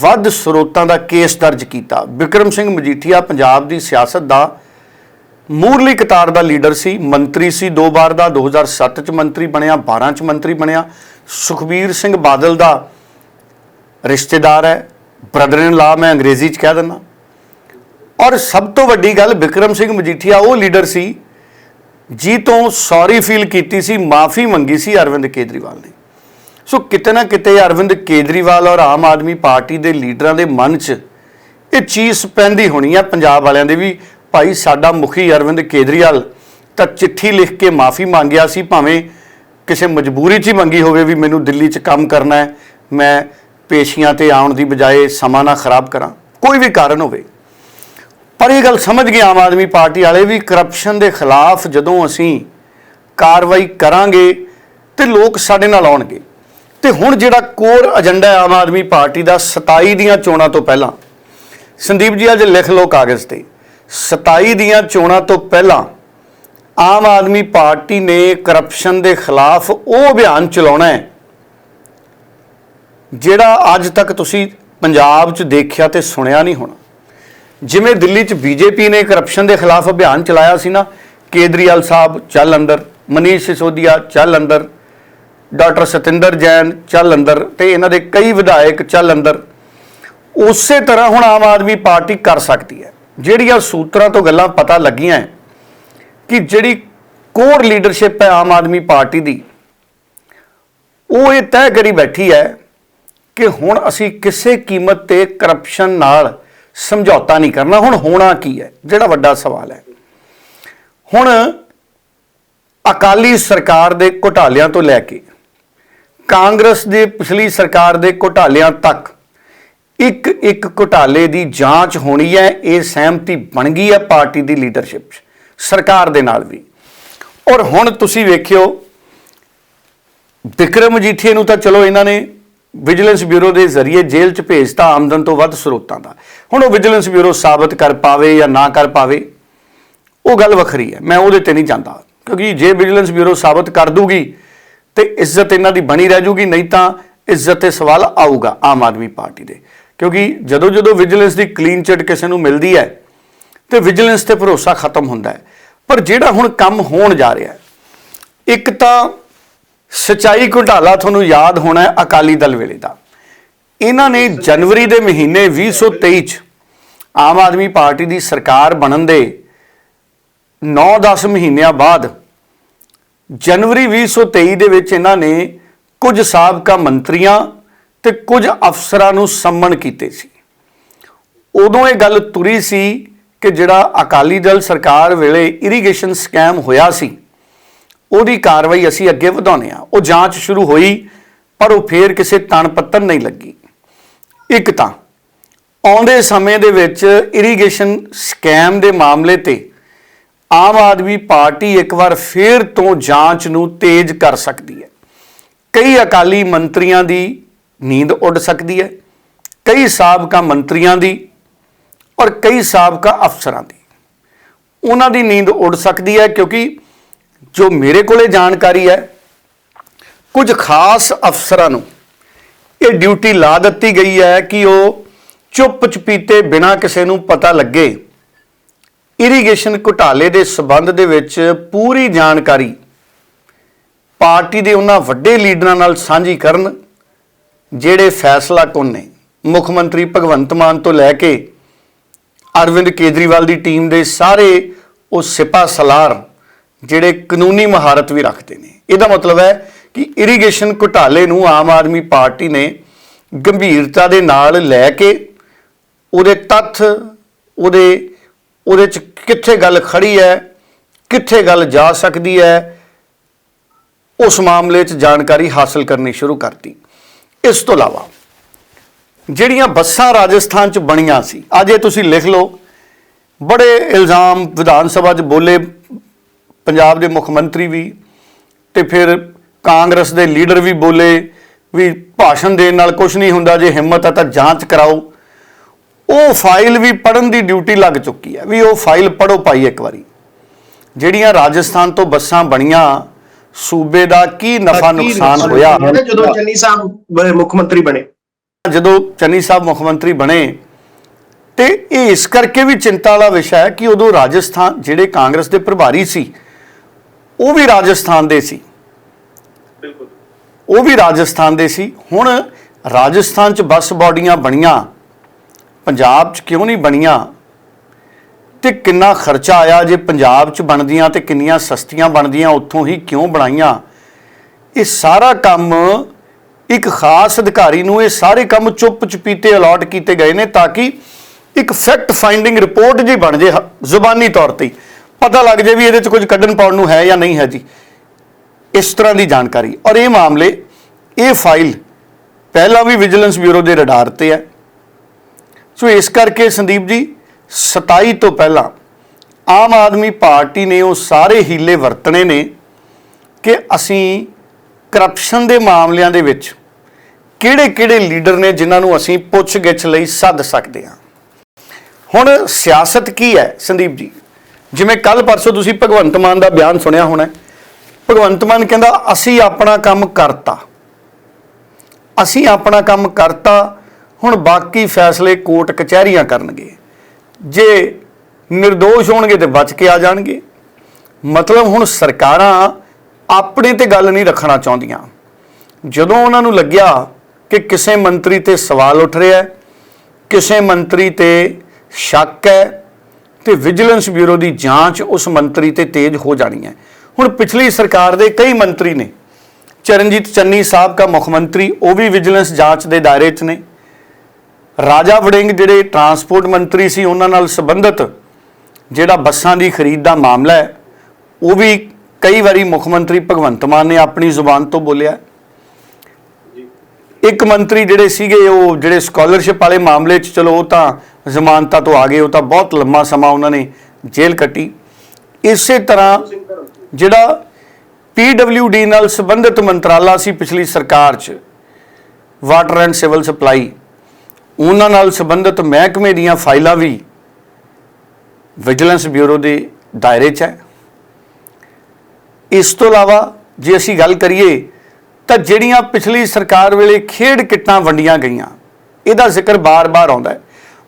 ਵੱਧ ਸਰੋਤਾਂ ਦਾ ਕੇਸ ਦਰਜ ਕੀਤਾ। ਵਿਕਰਮ ਸਿੰਘ ਮਜੀਠੀਆ ਪੰਜਾਬ ਦੀ ਸਿਆਸਤ ਦਾ ਮੂਰਲੀ ਕਤਾਰ ਦਾ ਲੀਡਰ ਸੀ, ਮੰਤਰੀ ਸੀ, ਦੋ ਵਾਰ ਦਾ 2007 ਚ ਮੰਤਰੀ ਬਣਿਆ 12 ਚ ਮੰਤਰੀ ਬਣਿਆ। ਸੁਖਬੀਰ ਸਿੰਘ ਬਾਦਲ ਦਾ ਰਿਸ਼ਤੇਦਾਰ ਹੈ ਬ੍ਰਦਰ ਇਨ ਲਾ ਮੈਂ ਅੰਗਰੇਜ਼ੀ ਚ ਕਹਿ ਦਿੰਦਾ। ਔਰ ਸਭ ਤੋਂ ਵੱਡੀ ਗੱਲ ਵਿਕਰਮ ਸਿੰਘ ਮਜੀਠੀਆ, ਉਹ ਲੀਡਰ ਸੀ, ਜੀ ਤੋਂ ਸੌਰੀ ਫੀਲ ਕੀਤੀ ਸੀ, ਮਾਫੀ ਮੰਗੀ ਸੀ ਅਰਵਿੰਦ ਕੇਜਰੀਵਾਲ ਨੇ। ਸੋ ਕਿਤੇ ਨਾ ਕਿਤੇ ਅਰਵਿੰਦ ਕੇਜਰੀਵਾਲ ਔਰ ਆਮ ਆਦਮੀ ਪਾਰਟੀ ਦੇ ਲੀਡਰਾਂ ਦੇ ਮਨ 'ਚ ਇਹ ਚੀਜ਼ ਪੈਂਦੀ ਹੋਣੀ ਆ, ਪੰਜਾਬ ਵਾਲਿਆਂ ਦੇ ਵੀ, ਭਾਈ ਸਾਡਾ ਮੁਖੀ ਅਰਵਿੰਦ ਕੇਜਰੀਵਾਲ ਤਾਂ ਚਿੱਠੀ ਲਿਖ ਕੇ ਮਾਫੀ ਮੰਗਿਆ ਸੀ, ਭਾਵੇਂ ਕਿਸੇ ਮਜਬੂਰੀ 'ਚ ਹੀ ਮੰਗੀ ਹੋਵੇ ਵੀ ਮੈਨੂੰ ਦਿੱਲੀ 'ਚ ਕੰਮ ਕਰਨਾ ਹੈ, ਮੈਂ ਪੇਸ਼ੀਆਂ ਤੇ ਆਉਣ ਦੀ ਬਜਾਏ ਸਮਾਂ ਨਾ ਖਰਾਬ ਕਰਾਂ, ਕੋਈ ਵੀ ਕਾਰਨ ਹੋਵੇ। ਪਰ ਇਹ ਗੱਲ ਸਮਝ ਗਏ ਆਮ ਆਦਮੀ ਪਾਰਟੀ ਵਾਲੇ ਵੀ ਕਰਪਸ਼ਨ ਦੇ ਖਿਲਾਫ ਜਦੋਂ ਅਸੀਂ ਕਾਰਵਾਈ ਕਰਾਂਗੇ ਤੇ ਲੋਕ ਸਾਡੇ ਨਾਲ ਆਉਣਗੇ। ਤੇ ਹੁਣ ਜਿਹੜਾ ਕੋਰ ਏਜੰਡਾ ਹੈ ਆਮ ਆਦਮੀ ਪਾਰਟੀ ਦਾ 27 ਦੀਆਂ ਚੋਣਾਂ ਤੋਂ ਪਹਿਲਾਂ, ਸੰਦੀਪ ਜੀ ਅੱਜ ਲਿਖ ਲਓ ਕਾਗਜ਼ ਤੇ 27 ਦੀਆਂ ਚੋਣਾਂ ਤੋਂ ਪਹਿਲਾਂ ਆਮ ਆਦਮੀ ਪਾਰਟੀ ਨੇ ਕਰਪਸ਼ਨ ਦੇ ਖਿਲਾਫ ਉਹ ਅਭਿਆਨ ਚਲਾਉਣਾ ਹੈ, ਜਿਹੜਾ ਅੱਜ ਤੱਕ ਤੁਸੀਂ ਪੰਜਾਬ 'ਚ ਦੇਖਿਆ ਤੇ ਸੁਣਿਆ ਨਹੀਂ ਹੋਣਾ। ਜਿਵੇਂ ਦਿੱਲੀ 'ਚ ਬੀਜੇਪੀ ਨੇ ਕਰਪਸ਼ਨ ਦੇ ਖਿਲਾਫ ਅਭਿਆਨ ਚਲਾਇਆ ਸੀ ਨਾ ਕੇਦਰੀਵਾਲ ਸਾਹਿਬ ਚੱਲ ਅੰਦਰ, ਮਨੀਸ਼ ਸਿਸੋਦੀਆ ਚੱਲ ਅੰਦਰ ਡਾਕਟਰ ਸਤਿੰਦਰ ਜੈਨ, ਚੱਲ ਅੰਦਰ ਤੇ ਇਹਨਾਂ ਦੇ ਕਈ ਵਿਧਾਇਕ, ਚੱਲ ਅੰਦਰ। ਉਸੇ ਤਰ੍ਹਾਂ ਹੁਣ ਆਮ ਆਦਮੀ ਪਾਰਟੀ ਕਰ ਸਕਦੀ ਹੈ। ਜਿਹੜੀਆਂ ਸੂਤਰਾਂ ਤੋਂ ਗੱਲਾਂ ਪਤਾ ਲੱਗੀਆਂ ਕਿ ਜਿਹੜੀ ਕੋਰ ਲੀਡਰਸ਼ਿਪ ਹੈ ਆਮ ਆਦਮੀ ਪਾਰਟੀ ਦੀ, ਉਹ ਇਹ ਤੈਅ ਕਰੀ ਬੈਠੀ ਹੈ ਕਿ ਹੁਣ ਅਸੀਂ ਕਿਸੇ ਕੀਮਤ ਤੇ ਕਰਪਸ਼ਨ ਨਾਲ ਸਮਝੌਤਾ ਨਹੀਂ ਕਰਨਾ। ਹੁਣ ਹੋਣਾ ਕੀ ਹੈ? ਜਿਹੜਾ ਵੱਡਾ ਸਵਾਲ ਹੈ। ਹੁਣ ਅਕਾਲੀ ਸਰਕਾਰ ਦੇ ਘੁਟਾਲਿਆਂ ਤੋਂ ਲੈ ਕੇ ਕਾਂਗਰਸ ਦੇ ਪਿਛਲੀ ਸਰਕਾਰ ਦੇ ਘੁਟਾਲਿਆਂ ਤੱਕ ਇੱਕ ਇੱਕ ਘੁਟਾਲੇ ਦੀ ਜਾਂਚ ਹੋਣੀ ਹੈ, ਇਹ ਸਹਿਮਤੀ ਬਣ ਗਈ ਹੈ ਪਾਰਟੀ ਦੀ ਲੀਡਰਸ਼ਿਪ 'ਚ, ਸਰਕਾਰ ਦੇ ਨਾਲ ਵੀ। ਔਰ ਹੁਣ ਤੁਸੀਂ ਵੇਖਿਓ, ਵਿਕਰਮ ਜੀਠੀਏ ਨੂੰ ਤਾਂ ਚਲੋ ਇਹਨਾਂ ਨੇ ਵਿਜੀਲੈਂਸ ਬਿਊਰੋ ਦੇ ਜ਼ਰੀਏ ਜੇਲ੍ਹ 'ਚ ਭੇਜਤਾ ਆਮਦਨ ਤੋਂ ਵੱਧ ਸਰੋਤਾਂ ਦਾ। ਹੁਣ ਉਹ ਵਿਜੀਲੈਂਸ ਬਿਊਰੋ ਸਾਬਤ ਕਰ ਪਾਵੇ ਜਾਂ ਨਾ ਕਰ ਪਾਵੇ, ਉਹ ਗੱਲ ਵੱਖਰੀ ਹੈ, ਮੈਂ ਉਹਦੇ ਤੇ ਨਹੀਂ ਜਾਂਦਾ। ਕਿਉਂਕਿ ਜੇ ਵਿਜੀਲੈਂਸ ਬਿਊਰੋ ਸਾਬਤ ਕਰ ਦੂਗੀ ਤੇ ਇੱਜ਼ਤ ਇਹਨਾਂ ਦੀ ਬਣੀ ਰਹਿ ਜੂਗੀ, ਨਹੀਂ ਤਾਂ ਇੱਜ਼ਤ ਤੇ ਸਵਾਲ ਆਊਗਾ ਆਮ ਆਦਮੀ ਪਾਰਟੀ ਦੇ। ਕਿਉਂਕਿ ਜਦੋਂ ਜਦੋਂ ਵਿਜੀਲੈਂਸ ਦੀ ਕਲੀਨ ਚਿਟ ਕਿਸੇ ਨੂੰ ਮਿਲਦੀ ਹੈ, ਤੇ ਵਿਜੀਲੈਂਸ ਤੇ ਭਰੋਸਾ ਖਤਮ ਹੁੰਦਾ ਹੈ। ਪਰ ਜਿਹੜਾ ਹੁਣ ਕੰਮ ਹੋਣ ਜਾ ਰਿਹਾ ਇੱਕ ਤਾਂ ਸਚਾਈ ਘੁਟਾਲਾ ਤੁਹਾਨੂੰ ਯਾਦ ਹੋਣਾ ਹੈ ਅਕਾਲੀ ਦਲ ਵੇਲੇ ਦਾ। ਇਹਨਾਂ ਨੇ ਜਨਵਰੀ ਦੇ ਮਹੀਨੇ 2023 ਚ ਆਮ ਆਦਮੀ ਪਾਰਟੀ ਦੀ ਸਰਕਾਰ ਬਣਨ ਦੇ 9-10 ਮਹੀਨਿਆਂ ਬਾਅਦ ਜਨਵਰੀ 2023 ਦੇ ਵਿੱਚ ਇਹਨਾਂ ਨੇ ਕੁਝ ਸਾਬਕਾ ਮੰਤਰੀਆਂ ਤੇ ਕੁਝ ਅਫਸਰਾਂ ਨੂੰ ਸੰਮਨ ਕੀਤੇ ਸੀ। ਉਦੋਂ ਇਹ ਗੱਲ ਤੁਰੀ ਸੀ ਕਿ ਜਿਹੜਾ ਅਕਾਲੀ ਦਲ ਸਰਕਾਰ ਵੇਲੇ ਇਰੀਗੇਸ਼ਨ ਸਕੈਮ ਹੋਇਆ ਸੀ, ਉਹਦੀ ਕਾਰਵਾਈ ਅਸੀਂ ਅੱਗੇ ਵਧਾਉਣੇ ਆ ਉਹ ਜਾਂਚ ਸ਼ੁਰੂ ਹੋਈ, ਪਰ ਉਹ ਫੇਰ ਕਿਸੇ ਤਣ ਪੱਤਰ ਨਹੀਂ ਲੱਗੀ। ਇੱਕ ਤਾਂ, ਆਉਂਦੇ ਸਮੇਂ ਦੇ ਵਿੱਚ ਇਰੀਗੇਸ਼ਨ ਸਕੈਮ ਦੇ ਮਾਮਲੇ ਤੇ ਆਮ ਆਦਮੀ ਪਾਰਟੀ ਇੱਕ ਵਾਰ ਫੇਰ ਤੋਂ ਜਾਂਚ ਨੂੰ ਤੇਜ਼ ਕਰ ਸਕਦੀ ਹੈ। ਕਈ ਅਕਾਲੀ ਮੰਤਰੀਆਂ ਦੀ ਨੀਂਦ ਉੱਡ ਸਕਦੀ ਹੈ, ਕਈ ਸਾਬਕਾ ਮੰਤਰੀਆਂ ਦੀ ਔਰ ਕਈ ਸਾਬਕਾ ਅਫਸਰਾਂ ਦੀ। ਉਹਨਾਂ ਦੀ ਨੀਂਦ ਉੱਡ ਸਕਦੀ ਹੈ ਕਿਉਂਕਿ ਜੋ ਮੇਰੇ ਕੋਲੇ ਜਾਣਕਾਰੀ ਹੈ, ਕੁਝ ਖਾਸ ਅਫਸਰਾਂ ਨੂੰ ਇਹ ਡਿਊਟੀ ਲਾ ਦਿੱਤੀ ਗਈ ਹੈ ਕਿ ਉਹ ਚੁੱਪ ਚਪੀਤੇ ਬਿਨਾਂ ਕਿਸੇ ਨੂੰ ਪਤਾ ਲੱਗੇ। ਇਰੀਗੇਸ਼ਨ ਘੁਟਾਲੇ ਦੇ ਸਬੰਧ ਦੇ ਵਿੱਚ ਪੂਰੀ ਜਾਣਕਾਰੀ ਪਾਰਟੀ ਦੇ ਉਹਨਾਂ ਵੱਡੇ ਲੀਡਰਾਂ ਨਾਲ ਸਾਂਝੀ ਕਰਨ ਜਿਹੜੇ ਫੈਸਲਾ ਕੁਨ ਨੇ। ਮੁੱਖ ਮੰਤਰੀ ਭਗਵੰਤ ਮਾਨ ਤੋਂ ਲੈ ਕੇ ਅਰਵਿੰਦ ਕੇਜਰੀਵਾਲ ਦੀ ਟੀਮ ਦੇ ਸਾਰੇ ਉਹ ਸਿਪਾ ਸਲਾਰ ਜਿਹੜੇ ਕਾਨੂੰਨੀ ਮਹਾਰਤ ਵੀ ਰੱਖਦੇ ਨੇ। ਇਹਦਾ ਮਤਲਬ ਹੈ ਕਿ ਇਰੀਗੇਸ਼ਨ ਘੁਟਾਲੇ ਨੂੰ ਆਮ ਆਦਮੀ ਪਾਰਟੀ ਨੇ ਗੰਭੀਰਤਾ ਦੇ ਨਾਲ ਲੈ ਕੇ ਉਹਦੇ ਤੱਥ, ਉਹਦੇ ਉਹਦੇ ਚ ਕਿੱਥੇ ਗੱਲ ਖੜੀ ਹੈ, ਕਿੱਥੇ ਗੱਲ ਜਾ ਸਕਦੀ ਹੈ, ਉਸ ਮਾਮਲੇ 'ਚ ਜਾਣਕਾਰੀ ਹਾਸਲ ਕਰਨੀ ਸ਼ੁਰੂ ਕਰਤੀ। ਇਸ ਤੋਂ ਇਲਾਵਾ ਜਿਹੜੀਆਂ ਬੱਸਾਂ ਰਾਜਸਥਾਨ 'ਚ ਬਣੀਆਂ ਸੀ, ਅੱਜ ਇਹ ਤੁਸੀਂ ਲਿਖ ਲਓ, ਬੜੇ ਇਲਜ਼ਾਮ ਵਿਧਾਨ ਸਭਾ 'ਚ ਬੋਲੇ, ਪੰਜਾਬ ਦੇ ਮੁੱਖ ਮੰਤਰੀ ਵੀ ਤੇ ਫਿਰ ਕਾਂਗਰਸ ਦੇ ਲੀਡਰ ਵੀ ਬੋਲੇ, ਵੀ ਭਾਸ਼ਣ ਦੇਣ ਨਾਲ ਕੁਝ ਨਹੀਂ ਹੁੰਦਾ, ਜੇ ਹਿੰਮਤ ਹੈ ਤਾਂ ਜਾਂਚ ਕਰਾਓ। ਉਹ ਫਾਈਲ ਵੀ ਪੜਨ ਦੀ ਡਿਊਟੀ ਲੱਗ ਚੁੱਕੀ ਹੈ। ਵੀ ਉਹ ਫਾਈਲ ਪੜੋ ਭਾਈ ਇੱਕ ਵਾਰੀ। ਜਿਹੜੀਆਂ ਰਾਜਸਥਾਨ ਤੋਂ ਬੱਸਾਂ ਬਣੀਆਂ ਸੂਬੇ ਦਾ ਕੀ ਨਫਾ ਨੁਕਸਾਨ ਹੋਇਆ? ਜਦੋਂ ਚੰਨੀ ਸਾਹਿਬ ਮੁੱਖ ਮੰਤਰੀ ਬਣੇ। ਜਦੋਂ ਚੰਨੀ ਸਾਹਿਬ ਮੁੱਖ ਮੰਤਰੀ ਬਣੇ ਤੇ ਇਹ ਇਸ ਕਰਕੇ ਵੀ ਚਿੰਤਾ ਵਾਲਾ ਵਿਸ਼ਾ ਹੈ ਕਿ ਉਦੋਂ ਰਾਜਸਥਾਨ ਜਿਹੜੇ ਕਾਂਗਰਸ ਦੇ ਪ੍ਰਭਾਰੀ ਸੀ ਉਹ ਵੀ ਰਾਜਸਥਾਨ ਦੇ ਸੀ। ਬਿਲਕੁਲ। ਉਹ ਵੀ ਰਾਜਸਥਾਨ ਦੇ ਸੀ। ਹੁਣ ਰਾਜਸਥਾਨ 'ਚ ਬੱਸ ਬਾਡੀਆਂ ਬਣੀਆਂ ਪੰਜਾਬ 'ਚ ਕਿਉਂ ਨਹੀਂ ਬਣੀਆਂ? ਤੇ ਕਿੰਨਾ ਖਰਚਾ ਆਇਆ ਜੇ ਪੰਜਾਬ 'ਚ ਬਣਦੀਆਂ ਤੇ ਕਿੰਨੀਆਂ ਸਸਤੀਆਂ ਬਣਦੀਆਂ, ਉੱਥੋਂ ਹੀ ਕਿਉਂ ਬਣਾਈਆਂ? ਇਹ ਸਾਰਾ ਕੰਮ ਇੱਕ ਖਾਸ ਅਧਿਕਾਰੀ ਨੂੰ ਇਹ ਸਾਰੇ ਕੰਮ ਚੁੱਪ ਚਪੀਤੇ ਅਲਾਟ ਕੀਤੇ ਗਏ ਨੇ ਤਾਂ ਕਿ ਇੱਕ ਫੈਕਟ ਫਾਈਂਡਿੰਗ ਰਿਪੋਰਟ ਜੀ ਬਣ ਜੇ ਜ਼ੁਬਾਨੀ ਤੌਰ ਤੇ ਹੀ। ਪਤਾ ਲੱਗ ਜੇ ਵੀ ਇਹਦੇ 'ਚ ਕੁਝ ਕੱਢਣ ਪਾਉਣ ਨੂੰ ਹੈ ਜਾਂ ਨਹੀਂ ਹੈ ਜੀ। ਇਸ ਤਰ੍ਹਾਂ ਦੀ ਜਾਣਕਾਰੀ। ਔਰ ਇਹ ਮਾਮਲੇ, ਇਹ ਫਾਈਲ ਪਹਿਲਾਂ ਵੀ ਵਿਜੀਲੈਂਸ ਬਿਊਰੋ ਦੇ ਰਡਾਰ ਤੇ ਹੈ। ਸੋ ਇਸ ਕਰਕੇ ਸੰਦੀਪ ਜੀ 27 ਤੋਂ ਪਹਿਲਾਂ ਆਮ ਆਦਮੀ ਪਾਰਟੀ ਨੇ ਉਹ ਸਾਰੇ ਹੀਲੇ ਵਰਤਣੇ ਨੇ ਕਿ ਅਸੀਂ ਕਰਪਸ਼ਨ ਦੇ ਮਾਮਲਿਆਂ ਦੇ ਵਿੱਚ ਕਿਹੜੇ-ਕਿਹੜੇ ਲੀਡਰ ਨੇ ਜਿਨ੍ਹਾਂ ਨੂੰ ਅਸੀਂ ਪੁੱਛ-ਗਿੱਛ ਲਈ ਸੱਦ ਸਕਦੇ ਹਾਂ। ਹੁਣ ਸਿਆਸਤ ਕੀ ਹੈ ਸੰਦੀਪ ਜੀ? ਜਿਵੇਂ ਕੱਲ ਪਰਸੋਂ ਤੁਸੀਂ ਭਗਵੰਤ ਮਾਨ ਦਾ ਬਿਆਨ ਸੁਣਿਆ ਹੋਣਾ ਭਗਵੰਤ ਮਾਨ ਕਹਿੰਦਾ, ਅਸੀਂ ਆਪਣਾ ਕੰਮ ਕਰਤਾ। ਅਸੀਂ ਆਪਣਾ ਕੰਮ ਕਰਤਾ ਹੁਣ ਬਾਕੀ ਫੈਸਲੇ ਕੋਰਟ ਕਚਹਿਰੀਆਂ ਕਰਨਗੇ। ਜੇ નિર્ਦੋਸ਼ ਹੋਣਗੇ ਤੇ ਬਚ ਕੇ ਆ ਜਾਣਗੇ। ਮਤਲਬ ਹੁਣ ਸਰਕਾਰਾਂ ਆਪਣੇ ਤੇ ਗੱਲ ਨਹੀਂ ਰੱਖਣਾ ਚਾਹੁੰਦੀਆਂ। ਜਦੋਂ ਉਹਨਾਂ ਨੂੰ ਲੱਗਿਆ ਕਿ ਕਿਸੇ ਮੰਤਰੀ ਤੇ ਸਵਾਲ ਉੱਠ ਰਿਹਾ ਹੈ, ਕਿਸੇ ਮੰਤਰੀ ਤੇ ਸ਼ੱਕ ਹੈ, ਤੇ ਵਿਜੀਲੈਂਸ ਬਿਊਰੋ ਦੀ ਜਾਂਚ ਉਸ ਮੰਤਰੀ ਤੇ ਤੇਜ਼ ਹੋ ਜਾਣੀ ਹੈ। ਹੁਣ ਪਿਛਲੀ ਸਰਕਾਰ ਦੇ ਕਈ ਮੰਤਰੀ ਨੇ, ਚਰਨਜੀਤ ਚੰਨੀ ਸਾਹਿਬ ਦਾ ਮੁੱਖ ਮੰਤਰੀ, ਉਹ ਵੀ ਵਿਜੀਲੈਂਸ ਜਾਂਚ ਦੇ ਦਾਇਰੇ 'ਚ ਨੇ। ਰਾਜਾ ਵੜਿੰਗ ਜਿਹੜੇ ਟਰਾਂਸਪੋਰਟ ਮੰਤਰੀ ਸੀ, ਉਹਨਾਂ ਨਾਲ ਸੰਬੰਧਿਤ ਜਿਹੜਾ ਬੱਸਾਂ ਦੀ ਖਰੀਦ ਦਾ ਮਾਮਲਾ ਹੈ, ਉਹ ਵੀ ਕਈ ਵਾਰੀ ਮੁੱਖ ਮੰਤਰੀ ਭਗਵੰਤ ਮਾਨ ਨੇ ਆਪਣੀ ਜ਼ੁਬਾਨ ਤੋਂ ਬੋਲਿਆ। ਇੱਕ ਮੰਤਰੀ ਜਿਹੜੇ ਸੀਗੇ, ਉਹ ਜਿਹੜੇ ਸਕਾਲਰਸ਼ਿਪ ਵਾਲੇ ਮਾਮਲੇ 'ਚ, ਚਲੋ ਉਹ ਤਾਂ ਜ਼ਮਾਨਤਾਂ ਤੋਂ ਆ ਗਏ, ਉਹ ਤਾਂ ਬਹੁਤ ਲੰਮਾ ਸਮਾਂ ਉਹਨਾਂ ਨੇ ਜੇਲ੍ਹ ਕੱਟੀ। ਇਸੇ ਤਰ੍ਹਾਂ ਜਿਹੜਾ ਡੀ ਨਾਲ ਸੰਬੰਧਿਤ ਮੰਤਰਾਲਾ ਸੀ ਪਿਛਲੀ ਸਰਕਾਰ 'ਚ ਵਾਟਰ ਐਂਡ ਸਿਵਲ ਸਪਲਾਈ ਉਹਨਾਂ ਨਾਲ ਸੰਬੰਧਿਤ ਮਹਿਕਮੇ ਦੀਆਂ ਫਾਈਲਾਂ ਵੀ ਵਿਜੀਲੈਂਸ ਬਿਊਰੋ ਦੇ ਦਾਇਰੇ 'ਚ ਹੈ। ਇਸ ਤੋਂ ਇਲਾਵਾ ਜੇ ਅਸੀਂ ਗੱਲ ਕਰੀਏ ਤਾਂ ਜਿਹੜੀਆਂ ਪਿਛਲੀ ਸਰਕਾਰ ਵੇਲੇ ਖੇਡ ਕਿੱਟਾਂ ਵੰਡੀਆਂ ਗਈਆਂ, ਇਹਦਾ ਜ਼ਿਕਰ ਬਾਰ-ਬਾਰ ਆਉਂਦਾ ਹੈ।